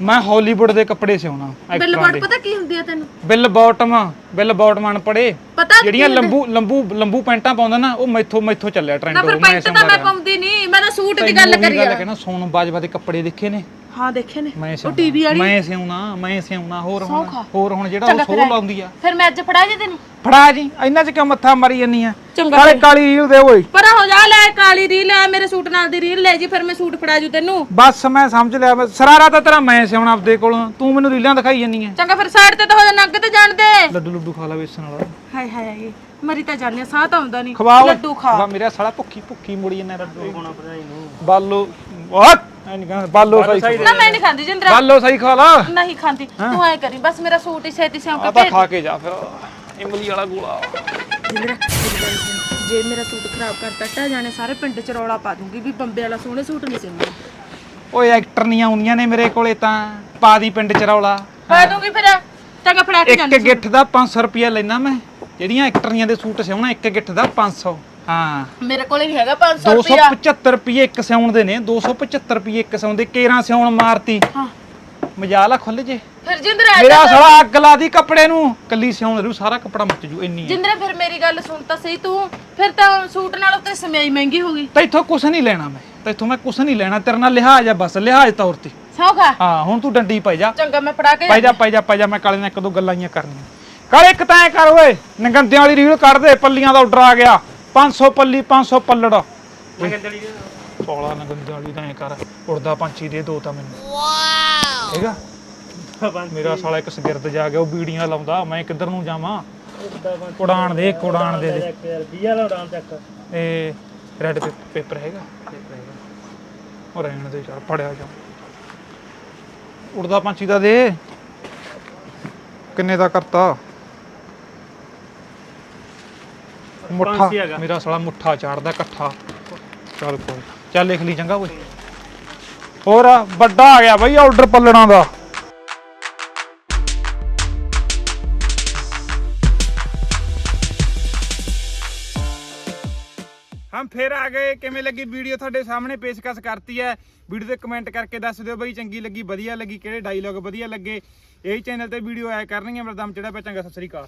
A: ਮੈਂ ਹਾਲੀਵੁੱਡ ਦੇ ਕੱਪੜੇ ਸਿਉਣਾ
E: ਬਿੱਲ
A: ਐਕਟਰਾਂ ਦੇ।
E: ਪਤਾ ਕੀ ਹੁੰਦੀ ਆ ਤੈਨੂੰ?
A: ਬਿੱਲ ਬਾਟਮ ਬਿੱਲ ਬਾਟਮ ਅਣ ਪੜੇ
E: ਪਤਾ
A: ਜਿਹੜੀਆਂ ਲੰਬੂ ਲੰਬੂ ਲੰਬੂ ਪੈਂਟਾਂ ਪਾਉਂਦਾ ਨਾ ਉਹ ਮੈਥੋਂ ਮੈਥੋਂ ਚੱਲਿਆ ਟ੍ਰੈਂਡ
E: ਨਾ ਫਿਰ ਪੈਂਟ ਤਾਂ ਮੈਂ ਪਾਉਂਦੀ ਨਹੀਂ ਮੈਂ ਤਾਂ ਸੂਟ ਦੀ ਗੱਲ ਕਰੀ ਆ।
A: ਕਹਿਣਾ ਸੋਨਮ ਬਾਜਵਾ ਦੇ ਕੱਪੜੇ ਦੇਖੇ ਨੇ।
E: ਹਾਂ ਦੇਖੇ ਨੇ।
A: ਮੈਂ
E: ਉਹ
A: ਸਿਉਣਾ
E: ਟੀਵੀ ਵਾਲੀ?
A: ਮੈਂ ਸਿਉਣਾ ਮੈਂ ਸਿਉਣਾ ਹੋਰ ਹੁਣ
E: ਸੌਖਾ।
A: ਹੋਰ ਹੁਣ ਜਿਹੜਾ
E: ਚੰਗਾ
A: ਉਹ
E: ਫਿਰ ਐ।
A: ਲਾਉਂਦੀ ਆ।
E: ਫਿਰ ਮੈਂ ਅੱਜ ਫੜਾ ਜੇ ਤੈਨੂੰ?
A: ਫੜਾ ਜੀ ਇਹਨਾਂ 'ਚ ਕਿਉਂ ਮੱਥਾ ਮਾਰੀ ਜੰਨੀ ਆ?
E: ਚੰਗਾ
A: ਕਾਲੇ ਕਾਲੀ ਰੀਲ ਦੇ ਓਏ।
E: ਪਰ ਹੋ ਜਾ ਲੈ ਕਾਲੀ ਰੀਲ ਆ ਮੇਰੇ ਸੂਟ ਨਾਲ ਦੀ ਰੀਲ ਲੈ ਜੀ ਫਿਰ ਮੈਂ ਸੂਟ ਫੜਾ ਜੂ ਤੈਨੂੰ।
A: ਬਸ ਮੈਂ ਸਮਝ ਲਿਆ ਮੈਂ- ਸਰਾਰਾ ਤਾਂ ਤੇਰਾ ਮੈਂ ਸਿਉਣਾ ਆਪਦੇ ਕੋਲੋਂ। ਤੂੰ ਮੈਨੂੰ ਰੀਲਾਂ ਦਿਖਾਈ ਜੰਨੀ ਆ।
E: ਚੰਗਾ ਫਿਰ ਸਾਈਡ ਤੇ ਤਾਂ ਹੋ ਜਾ ਨੱਗ ਤੇ ਜਾਣ ਦੇ।
A: ਲੱਡੂ ਲੱਡੂ ਖਾ ਲਾ ਵੇਸਣ ਵਾਲਾ।
E: ਹਾਏ ਹਾਏ ਹਾਏ ਮਰੀ ਤਾਂ ਜਾਂਦੇ ਆ, ਸਾਹ ਤਾਂ ਆਉਂਦਾ ਨਹੀਂ
A: ਖਵਾ ਓਏ।
E: ਲੱਡੂ ਖਾ।
A: ਵਾ ਮੇਰਾ ਸਾਲਾ ਭੁੱਖੀ ਭੁੱਖੀ ਮੁੜੀ ਜੰਨਾ ਲੱਡੂ ਬਾਲੋ ਓਏ ਐ ਨਹੀਂ ਕਹਿੰਦਾ ਬਾਲੋ ਸਹੀ
E: ਨਾ ਮੈਂ ਨਹੀਂ ਖਾਂਦੀ ਜਿੰਦਰਾ।
A: ਬਾਲੋ ਸਹੀ ਖਾ ਲਾ।
E: ਨਹੀਂ ਖਾਂਦੀ ਤੂੰ ਐ ਕਰੀ ਬਸ ਮੇਰਾ ਸੂਟ ਹੀ ਛੇਤੀ ਸਿਉਂ
A: ਆ
E: ਕੇ।
A: ਤਾਂ
E: ਭੇਜ
A: ਖਾ ਕੇ ਜਾ ਫਿਰ ਇਮਲੀ ਵਾਲਾ ਗੋਲਾ।
E: ਜਿੰਦਰਾ ਮੇਰੀ ਗੱਲ ਸੁਣ, ਜੇ ਮੇਰਾ ਸੂਟ ਖਰਾਬ ਕਰਤਾ ਟਾ ਜਾਣੇ ਸਾਰੇ ਪਿੰਡ ਚ ਰੌਲਾ ਪਾ ਦੂੰਗੀ ਵੀ ਬੰਬੇ ਵਾਲਾ ਸੋਹਣੇ ਸੂਟ ਨਹੀਂ ਸਿਉਂਦਾ।
A: ਓਏ ਐਕਟਰ ਨਹੀਂ ਆਉਂਦੀਆਂ ਨੇ ਮੇਰੇ ਕੋਲੇ ਤਾਂ ਪਾ ਦੀ ਪਿੰਡ ਚ ਰੌਲਾ।
E: ਪਾ ਦੂੰਗੀ ਫਿਰ ਚੰਗਾ ਫੜਾ ਕੇ
A: ਇੱਕ ਗਿੱਠ ਦਾ 500 ਰੁਪਿਆ ਲੈਣਾ ਮੈਂ। ਜਿਹੜੀਆਂ ਐਕਟਰੀਆਂ ਦੇ ਸੂਟ ਸਿਉਣਾ ਇੱਕ ਗਿੱਠ ਦਾ 500 ਹਾਂ।
E: ਮੇਰੇ ਕੋਲੇ ਨਹੀਂ ਹੈਗਾ 500 ਰੁਪਇਆ
A: 275 ਰੁਪਏ ਇੱਕ ਸਿਉਣ ਦੇ ਨੇ 275 ਰੁਪਏ ਇੱਕ ਸਿਉਣ ਦੇ ਕੇਰਾਂ ਸਿਉਣ ਮਾਰਤੀ।
E: ਹਾਂ।
A: ਮਜਾਲ ਆ ਖੁੱਲ ਜੇ।
E: ਫਿਰ ਜਿੰਦਰਾ
A: ਮੇਰਾ ਸਾਲਾ ਅੱਗ ਲਾ ਦੀ ਕੱਪੜੇ ਨੂੰ। ਕੱਲੀ ਸਿਉਣ ਰੂ ਸਾਰਾ ਕੱਪੜਾ ਮੁੱਚ ਜੂ ਇੰਨੀ ਹੈ
E: ਜਿੰਦਰਾ ਫਿਰ ਮੇਰੀ ਗੱਲ ਸੁਣ ਤਾਂ ਸਹੀ ਤੂੰ। ਫਿਰ ਤਾਂ ਸੂਟ ਨਾਲ ਉੱਤੇ ਸਮਿਆਈ ਮਹਿੰਗੀ ਹੋ ਗਈ।
A: ਤੈਥੋਂ ਕੁਛ ਨਹੀਂ ਲੈਣਾ ਮੈਂ। ਤੈਥੋਂ ਮੈਂ ਕੁਛ ਨਹੀਂ ਲੈਣਾ। ਤੇਰੇ ਨਾਲ ਲਿਹਾਜ਼ ਆ ਬਸ ਲਿਹਾਜ਼ ਤੌਰ ਤੇ।
E: ਸੌਖਾ?
A: ਹਾਂ ਹੁਣ ਤੂੰ ਡੰਡੀ ਪੈ ਜਾ।
E: ਚੰਗਾ ਮੈਂ ਫੜਾ ਕੇ
A: ਪੈ ਜਾ ਪੈ ਜਾ ਪੈ ਜਾ ਮੈਂ ਕਾਲੇ ਨਾਲ ਇੱਕ ਦੋ ਗੱਲਾਂ ਹੀ ਕਰਨੀਆਂ। ਕਾਲੇ ਇੱਕ ਤਾਂ ਐ ਕਰ ਓਏ ਨਗੰਦਿਆਂ ਵਾਲੀ ਰੀਲ ਕੱਢ ਦੇ ਪੱਲੀਆਂ ਦਾ ਆਰਡਰ ਆ ਗਿਆ। 500 ਪੱਲੀ 500 ਪੱਲੜ। ਸੋਲਾ ਨਗੰਦਿਆਂ ਵਾਲੀ ਤਾਂ ਐ ਕਰ ਉੜਦਾ ਪੰਛੀ ਦੇ ਦੋ ਤਾਂ ਮੈਨੂੰ। ਵਾਓ ਹੈਗਾ ਮੇਰਾ ਸਾਲਾ ਇੱਕ ਸਗਿਰਦ ਜਾ ਗਿਆ ਉਹ ਬੀੜੀਆਂ ਲਾਉਂਦਾ ਮੈਂ ਕਿੱਧਰ ਨੂੰ ਜਾਵਾਂ? ਉਡਾਣ ਦੇ ਇੱਕ ਉਡਾਣ ਦੇ ਦੇ।
B: ਯਾਰ 20 ਵਾਲਾ ਉਡਾਨ ਚੱਕ।
A: ਇਹ ਰੈੱਡ ਪੇਪਰ ਹੈਗਾ। ਉਹ ਰਹਿਣ ਦੇ ਚਲ ਪੜਿਆ ਜਾ। ਉੜਦਾ ਪੰਛੀ ਦਾ ਦੇ। ਕਿੰਨੇ ਦਾ ਕਰਤਾ? ਮੁੱਠਾ
B: ਹੈਗਾ।
A: ਮੇਰਾ ਸਾਲਾ ਮੁੱਠਾ ਚਾੜਦਾ ਇਕੱਠਾ। ਚੱਲ ਕੋਈ ਚੱਲ ਲਿਖ ਲਈ ਚੰਗਾ ਓਏ ਹੋਰ ਆ, ਵੱਡਾ ਆ ਗਿਆ ਬਈ ਆਰਡਰ ਪੱਲਣਾ ਦਾ। ਹਮ ਫੇਰ ਆ ਗਏ। ਕਿਵੇਂ ਲੱਗੀ ਵੀਡੀਓ ਤੁਹਾਡੇ ਸਾਹਮਣੇ ਪੇਸ਼ਕਸ਼ ਕਰਤੀ ਹੈ? ਵੀਡੀਓ ਤੇ ਕਮੈਂਟ ਕਰਕੇ ਦੱਸ ਦਿਓ ਬਈ ਚੰਗੀ ਲੱਗੀ ਵਧੀਆ ਲੱਗੀ ਕਿਹੜੇ ਡਾਇਲੌਗ ਵਧੀਆ ਲੱਗੇ। ਇਹ ਚੈਨਲ ਤੇ ਵੀਡੀਓ ਆਇਆ ਕਰਨਗੀਆਂ ਮਰਦਮ ਚੜਾ ਪਿਆ ਚੰਗਾ ਸਤਿ ਸ੍ਰੀ ਅਕਾਲ।